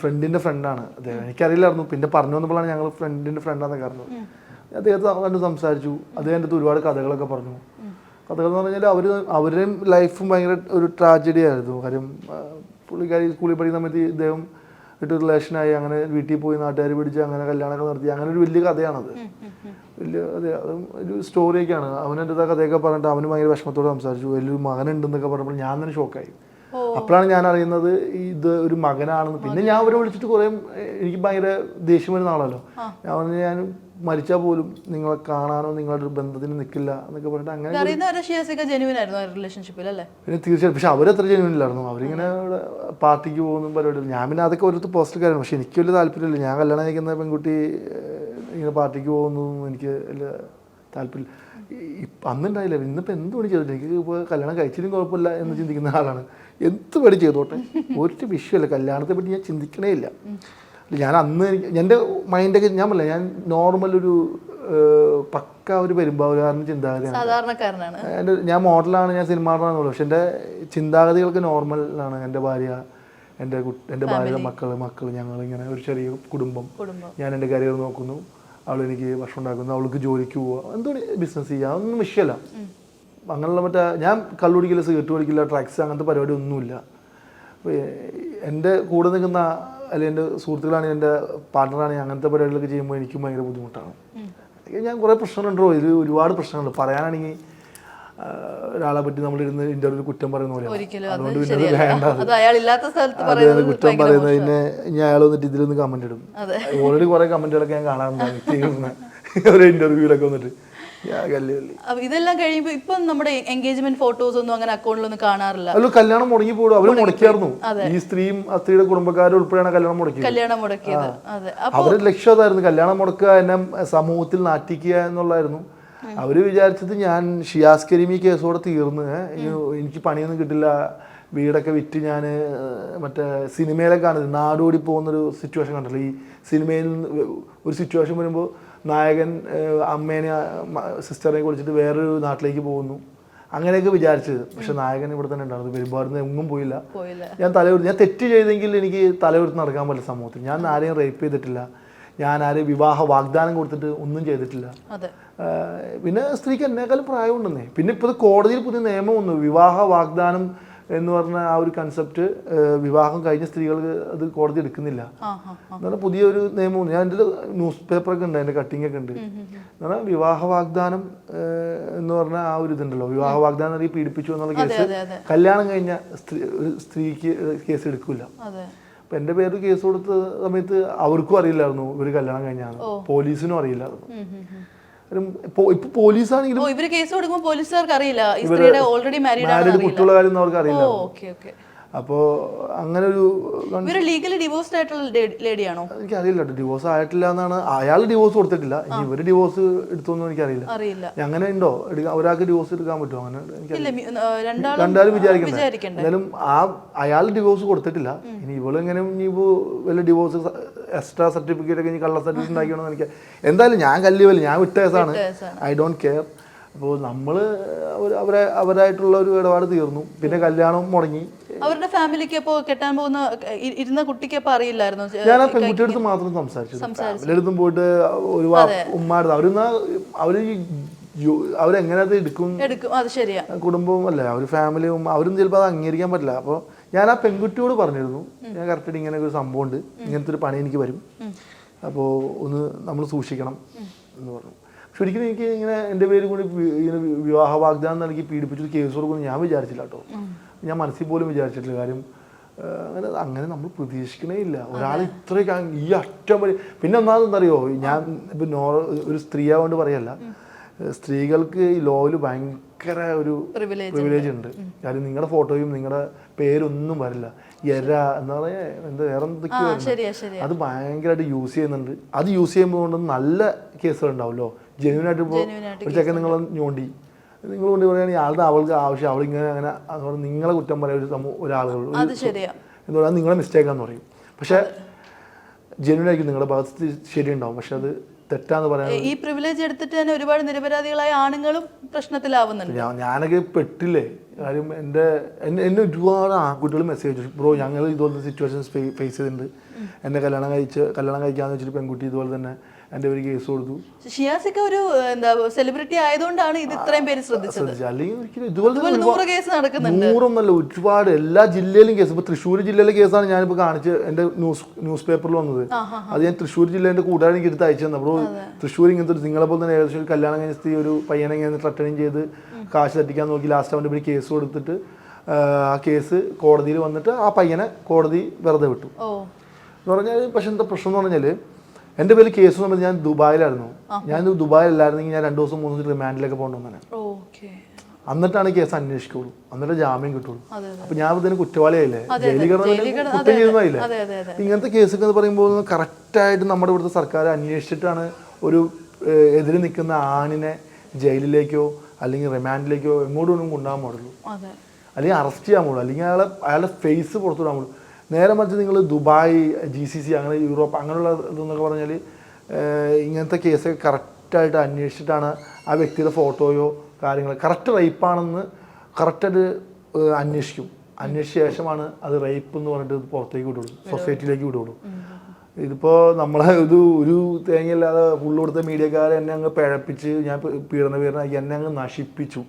Speaker 1: ഫ്രണ്ടിന്റെ ഫ്രണ്ടിന്റെ ഫ്രണ്ടാണ് അദ്ദേഹം എനിക്കറിയില്ലായിരുന്നു. പിന്നെ പറഞ്ഞു വന്നപ്പോഴാണ് ഞങ്ങൾ ഫ്രണ്ടിന്റെ ഫ്രണ്ടാണെന്ന് കാരണം അദ്ദേഹത്തെ കണ്ട് സംസാരിച്ചു. അദ്ദേഹം എന്റെ ഒരുപാട് കഥകളൊക്കെ പറഞ്ഞു. കഥകൾ എന്ന് പറഞ്ഞാൽ അവർ അവരുടെയും ലൈഫും ഭയങ്കര ഒരു ട്രാജഡി ആയിരുന്നു. കാര്യം പുള്ളിക്കാരി സ്കൂളിൽ പഠിക്കുന്ന സമയത്ത് ഇദ്ദേഹം ആയിട്ട് റിലേഷനായി അങ്ങനെ വീട്ടിൽ പോയി നാട്ടുകാർ പിടിച്ച് അങ്ങനെ കല്യാണമൊക്കെ നടത്തി. അങ്ങനെ ഒരു വലിയ കഥയാണത്. വലിയ അതെ അതും ഒരു സ്റ്റോറിയൊക്കെയാണ് അടുത്ത് ആ കഥയൊക്കെ പറഞ്ഞിട്ട് അവന് ഭയങ്കര വിഷമത്തോട് സംസാരിച്ചു. വലിയൊരു മകനുണ്ടെന്നൊക്കെ പറഞ്ഞപ്പോൾ ഞാൻ തന്നെ ഷോക്കായി അപ്പോഴാണ് ഞാൻ അറിയുന്നത് ഇത് ഒരു മകനാണെന്ന്. പിന്നെ ഞാൻ അവരെ വിളിച്ചിട്ട് കുറേ എനിക്ക് ഭയങ്കര ദേഷ്യം വരുന്ന ആളല്ലോ ഞാൻ പറഞ്ഞു ഞാൻ മരിച്ചാൽ പോലും നിങ്ങളെ കാണാനോ നിങ്ങളുടെ ഒരു ബന്ധത്തിന് നിൽക്കില്ല എന്നൊക്കെ പറഞ്ഞിട്ട് അങ്ങനെ പിന്നെ തീർച്ചയായും പക്ഷെ അവരത്ര ജെനുവിനില്ലായിരുന്നു അവരിങ്ങനെ ഇവിടെ പാർട്ടിക്ക് പോകുന്ന പരിപാടി ഞാൻ പിന്നെ അതൊക്കെ ഓരോരുത്തർ പോസ്റ്റർ കാര്യം പക്ഷെ എനിക്ക് വലിയ താല്പര്യമില്ല ഞാൻ കല്യാണം കഴിക്കുന്ന പെൺകുട്ടി ഇങ്ങനെ പാർട്ടിക്ക് പോകുന്നതൊന്നും എനിക്ക് വലിയ താല്പര്യമില്ല. അന്നുണ്ടായില്ല. ഇന്നിപ്പോൾ എന്ത് പണി ചെയ്തിട്ട് എനിക്ക് ഇപ്പോൾ കല്യാണം കഴിച്ചിട്ടും കുഴപ്പമില്ല എന്ന് ചിന്തിക്കുന്ന ആളാണ്. എന്ത് പണി ചെയ്തോട്ടെ? ഒരു വിഷയമല്ല. കല്യാണത്തെ പറ്റി ഞാൻ ചിന്തിക്കണേ ഇല്ല. ഞാൻ അന്ന് എന്റെ മൈൻഡൊക്കെ ഞാൻ പറയില്ല ഞാൻ നോർമൽ ഒരു പക്ക ഒരു പെരുമ്പാവൂരുകാരന്റെ ചിന്താഗതിയാണ്. എന്റെ ഞാൻ മോഡലാണ് ഞാൻ സിനിമ നടനാണെന്നുള്ളൂ പക്ഷെ എന്റെ ചിന്താഗതികൾക്ക് നോർമലാണ് എന്റെ ഭാര്യ എന്റെ എന്റെ ഭാര്യയുടെ മക്കൾ മക്കൾ ഞങ്ങൾ ഇങ്ങനെ ഒരു ചെറിയ കുടുംബം. ഞാൻ എന്റെ കരിയർ നോക്കുന്നു. അവൾ എനിക്ക് ഭക്ഷണം ഉണ്ടാക്കുന്നു. അവൾക്ക് ജോലിക്ക് പോവുക. എന്തോ ബിസിനസ് ചെയ്യുക ഒന്നും വിഷയമല്ല. അങ്ങനെയുള്ള മറ്റേ ഞാൻ കള്ളുടിക്കില്ല സിഗരറ്റ് കുടിക്കില്ല ഡ്രഗ്സ് അങ്ങനത്തെ പരിപാടി ഒന്നുമില്ല. എന്റെ കൂടെ നിൽക്കുന്ന അല്ലെങ്കിൽ എന്റെ സുഹൃത്തുക്കളാണെങ്കിൽ എന്റെ പാർട്ട്ണറാണെങ്കിൽ അങ്ങനത്തെ പരിപാടികളൊക്കെ ചെയ്യുമ്പോൾ എനിക്കും ഭയങ്കര ബുദ്ധിമുട്ടാണ്. ഞാൻ കുറേ പ്രശ്നങ്ങളുണ്ടോ? ഇത് ഒരുപാട് പ്രശ്നങ്ങളുണ്ട്. പറയാനാണെങ്കിൽ ഒരാളെ പറ്റി നമ്മൾ നമ്മളിരുന്ന് ഒരു കുറ്റം പറയുന്ന
Speaker 2: പോലെ
Speaker 1: അതുകൊണ്ട് പിന്നെ വേണ്ട.
Speaker 2: അതായത്
Speaker 1: അത്
Speaker 2: പറയുന്നത്
Speaker 1: പിന്നെ ഇനി അയാൾ വന്നിട്ട് ഇതിലൊന്ന് കമന്റ് ഇടും. ഓൾറെഡി കുറെ കമന്റുകളൊക്കെ ഞാൻ കാണാറുണ്ട് ഒരു ഇന്റർവ്യൂലൊക്കെ വന്നിട്ട്.
Speaker 2: ഇതെല്ലാം കഴിയുമ്പോ ഇപ്പൊ നമ്മുടെ എൻഗേജ്മെന്റ് ഫോട്ടോസ് ഒന്നും അങ്ങനെ അക്കൗണ്ടിലൊന്നും കാണാറില്ല.
Speaker 1: അല്ല കല്യാണം മുടങ്ങി പോലും അവർ മുടക്കിയായിരുന്നു. ഈ സ്ത്രീയും ആ സ്ത്രീയുടെ കുടുംബക്കാരും ഉൾപ്പെടെയാണ് കല്യാണം മുടക്കിയത്.
Speaker 2: കല്യാണം മുടക്കിയത്. അതെ.
Speaker 1: അവരുടെ ലക്ഷ്യം അതായിരുന്നു. കല്യാണം മുടക്കുക എന്നെ സമൂഹത്തിൽ നാറ്റിക്കുക എന്നുള്ളായിരുന്നു അവർ വിചാരിച്ചത് ഞാൻ ഷിയാസ് കരീമി കേസോടെ തീർന്ന്. എനിക്ക് പണിയൊന്നും കിട്ടില്ല. വീടൊക്കെ വിറ്റ് ഞാൻ മറ്റേ സിനിമയിലൊക്കെ കാണുന്നത്. നാടോടി പോകുന്നൊരു സിറ്റുവേഷൻ കണ്ടല്ലോ ഈ സിനിമയിൽ നിന്ന് ഒരു സിറ്റുവേഷൻ വരുമ്പോൾ നായകൻ അമ്മേനെ സിസ്റ്ററിനെ കുളിച്ചിട്ട് വേറൊരു നാട്ടിലേക്ക് പോകുന്നു. അങ്ങനെയൊക്കെ വിചാരിച്ചത്. പക്ഷെ നായകൻ ഇവിടെ തന്നെ ഉണ്ടായിരുന്നു. പെരുമ്പാറുന്ന എങ്ങും പോയില്ല. ഞാൻ തലയുർത്തി ഞാൻ തെറ്റ് ചെയ്തെങ്കിൽ എനിക്ക് തലയുർത്ത് നടക്കാൻ പറ്റില്ല സമൂഹത്തിൽ. ഞാൻ ആരെയും റേപ്പ് ചെയ്തിട്ടില്ല. ഞാൻ ആരെയും വിവാഹ വാഗ്ദാനം കൊടുത്തിട്ട് ഒന്നും ചെയ്തിട്ടില്ല. പിന്നെ സ്ത്രീക്ക് എന്നേക്കാളും പ്രായമുണ്ടെന്നേ. പിന്നെ ഇപ്പോൾ കോടതിയിൽ പുതിയ നിയമം വന്നു. വിവാഹ വാഗ്ദാനം എന്ന് പറഞ്ഞ ആ ഒരു കൺസെപ്റ്റ് വിവാഹം കഴിഞ്ഞ സ്ത്രീകൾക്ക് അത് കോടതി എടുക്കുന്നില്ല.
Speaker 2: ആ ആ ആ.
Speaker 1: എന്ന് പറഞ്ഞാൽ പുതിയൊരു നിയമം. ഞാൻ എന്റെ ന്യൂസ് പേപ്പറൊക്കെ ഉണ്ട്. അതിന്റെ കട്ടിംഗ് ഒക്കെ ഉണ്ട് എന്നാൽ വിവാഹ വാഗ്ദാനം എന്ന് പറഞ്ഞ ആ ഒരു ഇതുണ്ടല്ലോ. വിവാഹ വാഗ്ദാനം അറിയി പീഡിപ്പിച്ചു എന്നുള്ള കേസ് കല്യാണം കഴിഞ്ഞ സ്ത്രീ സ്ത്രീക്ക് കേസ് എടുക്കില്ല അപ്പം എന്റെ പേര് കേസ് കൊടുത്ത സമയത്ത് അവർക്കും അറിയില്ലായിരുന്നു ഇവർ കല്യാണം കഴിഞ്ഞാണ് പോലീസിനും അറിയില്ലായിരുന്നു. ഇപ്പൊ പോലീസാണെങ്കിലും
Speaker 2: ഇവർ കേസ് കൊടുക്കുമ്പോൾ പോലീസുകാർക്ക് അറിയില്ല ഈ സ്ത്രീയുടെ ഓൾറെഡി മാരീഡ്
Speaker 1: കുട്ടികളുടെ കാര്യം അവർക്ക് അറിയില്ല
Speaker 2: ഓക്കെ ഓക്കെ.
Speaker 1: അപ്പോൾ അങ്ങനെ ഒരു
Speaker 2: ഇവർ ലീഗലി ഡിവോഴ്സ്ഡ് ആയിട്ടുള്ള ലേഡിയാണോ?
Speaker 1: എനിക്ക് അറിയില്ല ഡിവോഴ്സ് ആയിട്ടില്ല എന്നാണ് അയാൾ ഡിവോഴ്സ് കൊടുത്തിട്ടില്ല. ഇനി ഇവർ ഡിവോഴ്സ് എടുത്തോന്നും എനിക്കറിയില്ല.
Speaker 2: അറിയില്ല.
Speaker 1: അങ്ങനെ ഉണ്ടോ? ഒരാൾക്ക് ഡിവോഴ്സ് എടുക്കാൻ പറ്റുമോ? അങ്ങനെ എനിക്ക്
Speaker 2: രണ്ടാളും
Speaker 1: വിചാരിക്കണ്ടേ.
Speaker 2: വിചാരിക്കണ്ടേ?
Speaker 1: ആ അയാൾ ഡിവോഴ്സ് കൊടുത്തിട്ടില്ല. ഇനി ഇവളെങ്ങനെ ഇനി വല്ല ഡിവോഴ്സ് എക്സ്ട്രാ സർട്ടിഫിക്കറ്റ് ഒക്കെ ഇനി കള്ള സർട്ടിഫിക്കറ്റ് ഉണ്ടാക്കിയോ എനിക്ക് എന്തായാലും ഞാൻ കല്ലുവല്ല ഞാൻ
Speaker 2: വിട്ടേസാണ്.
Speaker 1: ഐ ഡോണ്ട് കെയർ അപ്പോൾ നമ്മൾ അവരെ അവരായിട്ടുള്ള ഒരു ഇടപാട് തീർന്നു. പിന്നെ കല്യാണം മുടങ്ങി.
Speaker 2: അവരുടെ ഫാമിലിക്ക് ഇപ്പോ കെട്ടാൻ പോകുന്ന ഇരുന്ന കുട്ടിക്ക് ഇപ്പൊ അറിയില്ലായിരുന്നു.
Speaker 1: ഞാൻ ആ പെൺകുട്ടിയുടെ അടുത്ത് മാത്രം സംസാരിച്ചു. ഫാമിലിയുടെ അടുത്തും പോയിട്ട് ഒരു ഉമ്മാടുത്ത് അവരെന്നാ അവർ അവരെങ്ങനെ അത് എടുക്കും?
Speaker 2: എടുക്കും. അത് ശരിയാ.
Speaker 1: കുടുംബവും അല്ലേ? അവർ ഫാമിലിയും അവരും ചിലപ്പോൾ അത് അംഗീകരിക്കാൻ പറ്റില്ല. അപ്പോൾ ഞാൻ ആ പെൺകുട്ടിയോട് പറഞ്ഞിരുന്നു. ഞാൻ കറക്റ്റ് ഇങ്ങനെ ഒരു സംഭവം ഉണ്ട് ഇങ്ങനത്തെ ഒരു പണി എനിക്ക് വരും. അപ്പോൾ ഒന്ന് നമ്മൾ സൂക്ഷിക്കണം എന്ന് പറഞ്ഞു. പക്ഷെ ഒരിക്കലും എനിക്ക് ഇങ്ങനെ എന്റെ പേര് കൂടി ഇങ്ങനെ വിവാഹ വാഗ്ദാനം നൽകി പീഡിപ്പിച്ചൊരു കേസ് കൊടുക്കുമെന്ന് ഞാൻ വിചാരിച്ചില്ല കേട്ടോ. ഞാൻ മനസ്സിൽ പോലും വിചാരിച്ചിട്ടില്ല കാര്യം അങ്ങനെ അങ്ങനെ നമ്മൾ പ്രതീക്ഷിക്കണേ ഇല്ല. ഒരാൾ ഇത്രയൊക്കെ ഈ അറ്റം വരെ പിന്നെ ഒന്നാമതെന്തറിയോ ഞാൻ ഇപ്പം നോ ഒരു സ്ത്രീയാവുകൊണ്ട് പറയല്ല. സ്ത്രീകൾക്ക് ഈ ലോയിൽ ഭയങ്കര ഒരു
Speaker 2: പ്രിവിലേജ്
Speaker 1: ഉണ്ട്. കാര്യം നിങ്ങളുടെ ഫോട്ടോയും നിങ്ങളുടെ പേരൊന്നും വരില്ല. എര എന്താ പറയാ എന്താ വേറെ എന്തൊക്കെയോ അത് ഭയങ്കരമായിട്ട് യൂസ് ചെയ്യുന്നുണ്ട്. അത് യൂസ് ചെയ്യുമ്പോൾ കൊണ്ട് നല്ല കേസുകൾ ഉണ്ടാവുമല്ലോ. ജെന്യൂൻ ആയിട്ട് ഇപ്പോൾ ഒരു ചെക്കൻ നിങ്ങൾ ഞോണ്ടി. നിങ്ങൾ കൊണ്ട് പറയുകയാണെങ്കിൽ ആളുടെ അവൾക്ക് ആവശ്യം അവളിങ്ങനെ അങ്ങനെ അതുകൊണ്ട് നിങ്ങളെ കുറ്റം പറയാൻ ഒരു സമൂഹം ഒരാളുകൾ എന്ന് പറയുന്നത് നിങ്ങളെ മിസ്റ്റേക്കാന്ന് പറയും. പക്ഷേ ജെന്യൂനായിരിക്കും നിങ്ങളുടെ ഭാഗത്ത് ശരിയുണ്ടാവും. പക്ഷെ അത് തെറ്റാന്ന് പറയാൻ
Speaker 2: ഈ പ്രിവിലേജ് എടുത്തിട്ട് തന്നെ ഒരുപാട് നിരപരാധികളായ ആണുങ്ങളും പ്രശ്നത്തിലാവുന്നുണ്ട്.
Speaker 1: ഞാനൊക്കെ പെട്ടില്ലേ? കാര്യം എന്റെ എന്നെ എന്നെ ഒരുപാട് ആൺകുട്ടികൾ മെസ്സേജ് അയച്ചു. ബ്രോ ഞങ്ങൾ ഇതുപോലത്തെ സിറ്റുവേഷൻസ് ഫേസ് ചെയ്തിട്ടുണ്ട്. എന്നെ കല്യാണം കഴിച്ച് കല്യാണം കഴിക്കാന്ന് വെച്ചിട്ട് പെൺകുട്ടി ഇതുപോലെ തന്നെ എന്റെ ഒരു കേസ് കൊടുത്തു.
Speaker 2: ഷിയാസിക്ക ഒരു എന്താ സെലിബ്രിറ്റി ആയതുകൊണ്ടാണ് ഇത് ഇത്രയും പേര് ശ്രദ്ധിച്ചത്.
Speaker 1: ശ്രദ്ധിച്ചു അല്ലെങ്കിൽ ഒരിക്കലും ഇതുപോലെ
Speaker 2: നൂറ് കേസ് നടക്കുന്നുണ്ട്.
Speaker 1: നൂറൊന്നല്ല ഒരുപാട് എല്ലാ ജില്ലയിലും കേസ് ഇപ്പൊ തൃശ്ശൂർ ജില്ലയിലെ കേസാണ് ഞാനിപ്പോ കാണിച്ച് എന്റെ ന്യൂസ് ന്യൂസ് പേപ്പറിൽ വന്നത് അത് ഞാൻ തൃശ്ശൂർ ജില്ലേന്റെ കൂട്ടുകാരൻ എനിക്ക് എടുത്ത് അയച്ചു അപ്പോൾ തൃശ്ശൂർ ഇങ്ങനത്തെ ഒരു നിങ്ങളെ പോലെ തന്നെ ഏകദേശം ഒരു കല്യാണം കഴിഞ്ഞ ഒരു പയ്യനെ ഇങ്ങനെ ത്രട്ടണിങ് ചെയ്ത് കാശ് തട്ടിക്കാൻ നോക്കി ലാസ്റ്റ് അവന്റെ പേര് കേസ് കൊടുത്തിട്ട് ആ, കേസ് കോടതിയിൽ വന്നിട്ട് ആ പയ്യനെ കോടതി വെറുതെ വിട്ടു. എന്ന് പറഞ്ഞാൽ പക്ഷെ എന്താ പ്രശ്നം എന്ന് പറഞ്ഞാൽ എന്റെ പേര് കേസ് സമയത്ത് ഞാൻ ദുബായിലായിരുന്നു. ഞാൻ ദുബായിലല്ലായിരുന്നെങ്കിൽ ഞാൻ രണ്ട് ദിവസം മൂന്ന് ദിവസം റിമാൻഡിലൊക്കെ
Speaker 2: പോകണമെന്നാണ്
Speaker 1: എന്നിട്ടാണ് കേസ് അന്വേഷിക്കുള്ളൂ. എന്നിട്ട് ജാമ്യം കിട്ടുള്ളൂ. അപ്പൊ ഞാൻ ഇതിന് കുറ്റവാളിയായില്ലേ? ജയിലിൽ കുറ്റം ചെയ്യുന്നതായില്ലേ ഇങ്ങനത്തെ കേസൊക്കെ എന്ന് പറയുമ്പോൾ കറക്റ്റായിട്ട് നമ്മുടെ ഇവിടുത്തെ സർക്കാർ അന്വേഷിച്ചിട്ടാണ് ഒരു എതിരെ നിൽക്കുന്ന ആണിനെ ജയിലിലേക്കോ അല്ലെങ്കിൽ റിമാൻഡിലേക്കോ എങ്ങോട്ടും കൊണ്ടുപോകാൻ പാടുള്ളൂ. അല്ലെങ്കിൽ അറസ്റ്റ് ചെയ്യാൻ പാടുള്ളൂ. അല്ലെങ്കിൽ അയാളെ അയാളുടെ ഫേസ് പുറത്തുവിടാൻ പാടുള്ളൂ. നേരെ മറിച്ച് നിങ്ങൾ ദുബായ് ജി സി സി അങ്ങനെ യൂറോപ്പ് അങ്ങനെയുള്ള ഇതെന്നൊക്കെ പറഞ്ഞാൽ ഇങ്ങനത്തെ കേസൊക്കെ കറക്റ്റായിട്ട് അന്വേഷിച്ചിട്ടാണ് ആ വ്യക്തിയുടെ ഫോട്ടോയോ കാര്യങ്ങൾ കറക്റ്റ് റേപ്പാണെന്ന് കറക്റ്റായിട്ട് അന്വേഷിക്കും. അന്വേഷിച്ച ശേഷമാണ് അത് റേപ്പ് എന്ന് പറഞ്ഞിട്ട് പുറത്തേക്ക് വിടുള്ളൂ. സൊസൈറ്റിയിലേക്ക് വിടുള്ളൂ. ഇതിപ്പോൾ നമ്മളെ ഇത് ഒരു തേങ്ങയില്ലാതെ ഫുള്ള് കൊടുത്ത മീഡിയക്കാരെ എന്നെ അങ്ങ് പിഴപ്പിച്ച് ഞാൻ പീഡന പീഡനാക്കി എന്നെ അങ്ങ് നശിപ്പിച്ചു.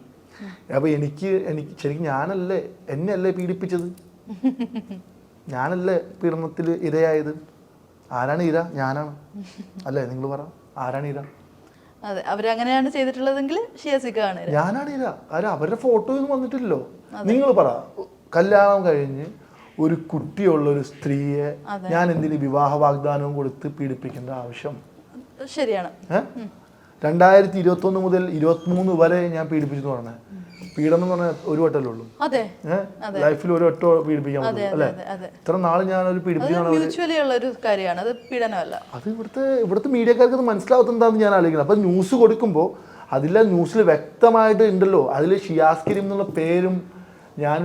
Speaker 1: അപ്പോൾ എനിക്ക് എനിക്ക് ശരിക്കും ഞാനല്ലേ എന്നെയല്ലേ പീഡിപ്പിച്ചത്? ഞാനല്ലേ പീഡനത്തിൽ ഇരയായത്? ആരാണ് ഇര? ഞാനാണ്. അല്ലേ നിങ്ങൾ പറ. ആരാണ് ഇര?
Speaker 2: അതെ അവരങ്ങനെയാണ് ചെയ്തിട്ടുള്ളതെങ്കിൽ ഷിയാസിക്ക ആണ്
Speaker 1: ഞാനാണ് ഇര. കാര്യം അവരുടെ ഫോട്ടോ ഒന്നും വന്നിട്ടില്ലല്ലോ. നിങ്ങൾ പറ. കല്യാണം കഴിഞ്ഞ് ഒരു കുട്ടിയുള്ള ഒരു സ്ത്രീയെ ഞാൻ എന്തിന് വിവാഹ വാഗ്ദാനവും കൊടുത്ത് പീഡിപ്പിക്കേണ്ട ആവശ്യം?
Speaker 2: ശരിയാണ്.
Speaker 1: രണ്ടായിരത്തി ഇരുപത്തി ഒന്ന് മുതൽ ഇരുപത്തി മൂന്ന് വരെ ഞാൻ പീഡിപ്പിച്ചു പറഞ്ഞത് പീഡനം എന്ന് പറഞ്ഞാൽ ഒരു വട്ടമല്ലേ ഉള്ളൂ? ലൈഫിൽ ഒരു വട്ടം പീഡിപ്പിക്കാൻ പറ്റും അല്ലേ? ഇത്ര നാൾ ഞാൻ
Speaker 2: കാര്യമാണ്. അത് പീഡനമല്ല.
Speaker 1: അത് ഇവിടുത്തെ ഇവിടുത്തെ മീഡിയക്കാർക്ക് അത് മനസ്സിലാവത്ത എന്താണെന്ന് ഞാൻ ആലോചിക്കുന്നത് അപ്പം ന്യൂസ് കൊടുക്കുമ്പോൾ അതിലെ ന്യൂസിൽ വ്യക്തമായിട്ട് ഉണ്ടല്ലോ. അതിൽ ഷിയാസ് കരീം എന്നുള്ള പേരും ഞാൻ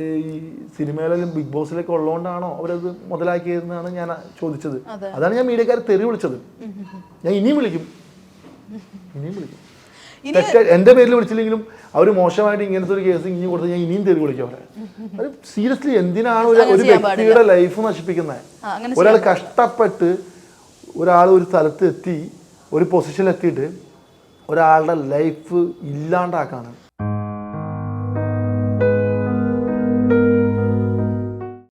Speaker 1: ഈ സിനിമയിലും ബിഗ് ബോസിലൊക്കെ ഉള്ളതുകൊണ്ടാണോ അവരത് മുതലാക്കിയതെന്നാണ് ഞാൻ ചോദിച്ചത്. അതാണ് ഞാൻ മീഡിയക്കാരെ തെറി വിളിച്ചത്. ഞാൻ ഇനിയും വിളിക്കും. ഇനിയും വിളിക്കും. എന്റെ പേരിൽ വിളിച്ചില്ലെങ്കിലും അവർ മോശമായിട്ട് ഇങ്ങനത്തെ ഒരു കേസ് ഇനി കൊടുത്ത് ഞാൻ ഇനിയും തെരുവ് വിളിക്കും അവരെ. അത് സീരിയസ്ലി എന്തിനാണ് ഒരു ഒരു വ്യക്തിയുടെ ലൈഫ് നശിപ്പിക്കുന്നത് ഒരാൾ കഷ്ടപ്പെട്ട് ഒരാൾ ഒരു സ്ഥലത്ത് എത്തി ഒരു പൊസിഷനിൽ എത്തിയിട്ട് ഒരാളുടെ ലൈഫ് ഇല്ലാണ്ടാക്കാണ്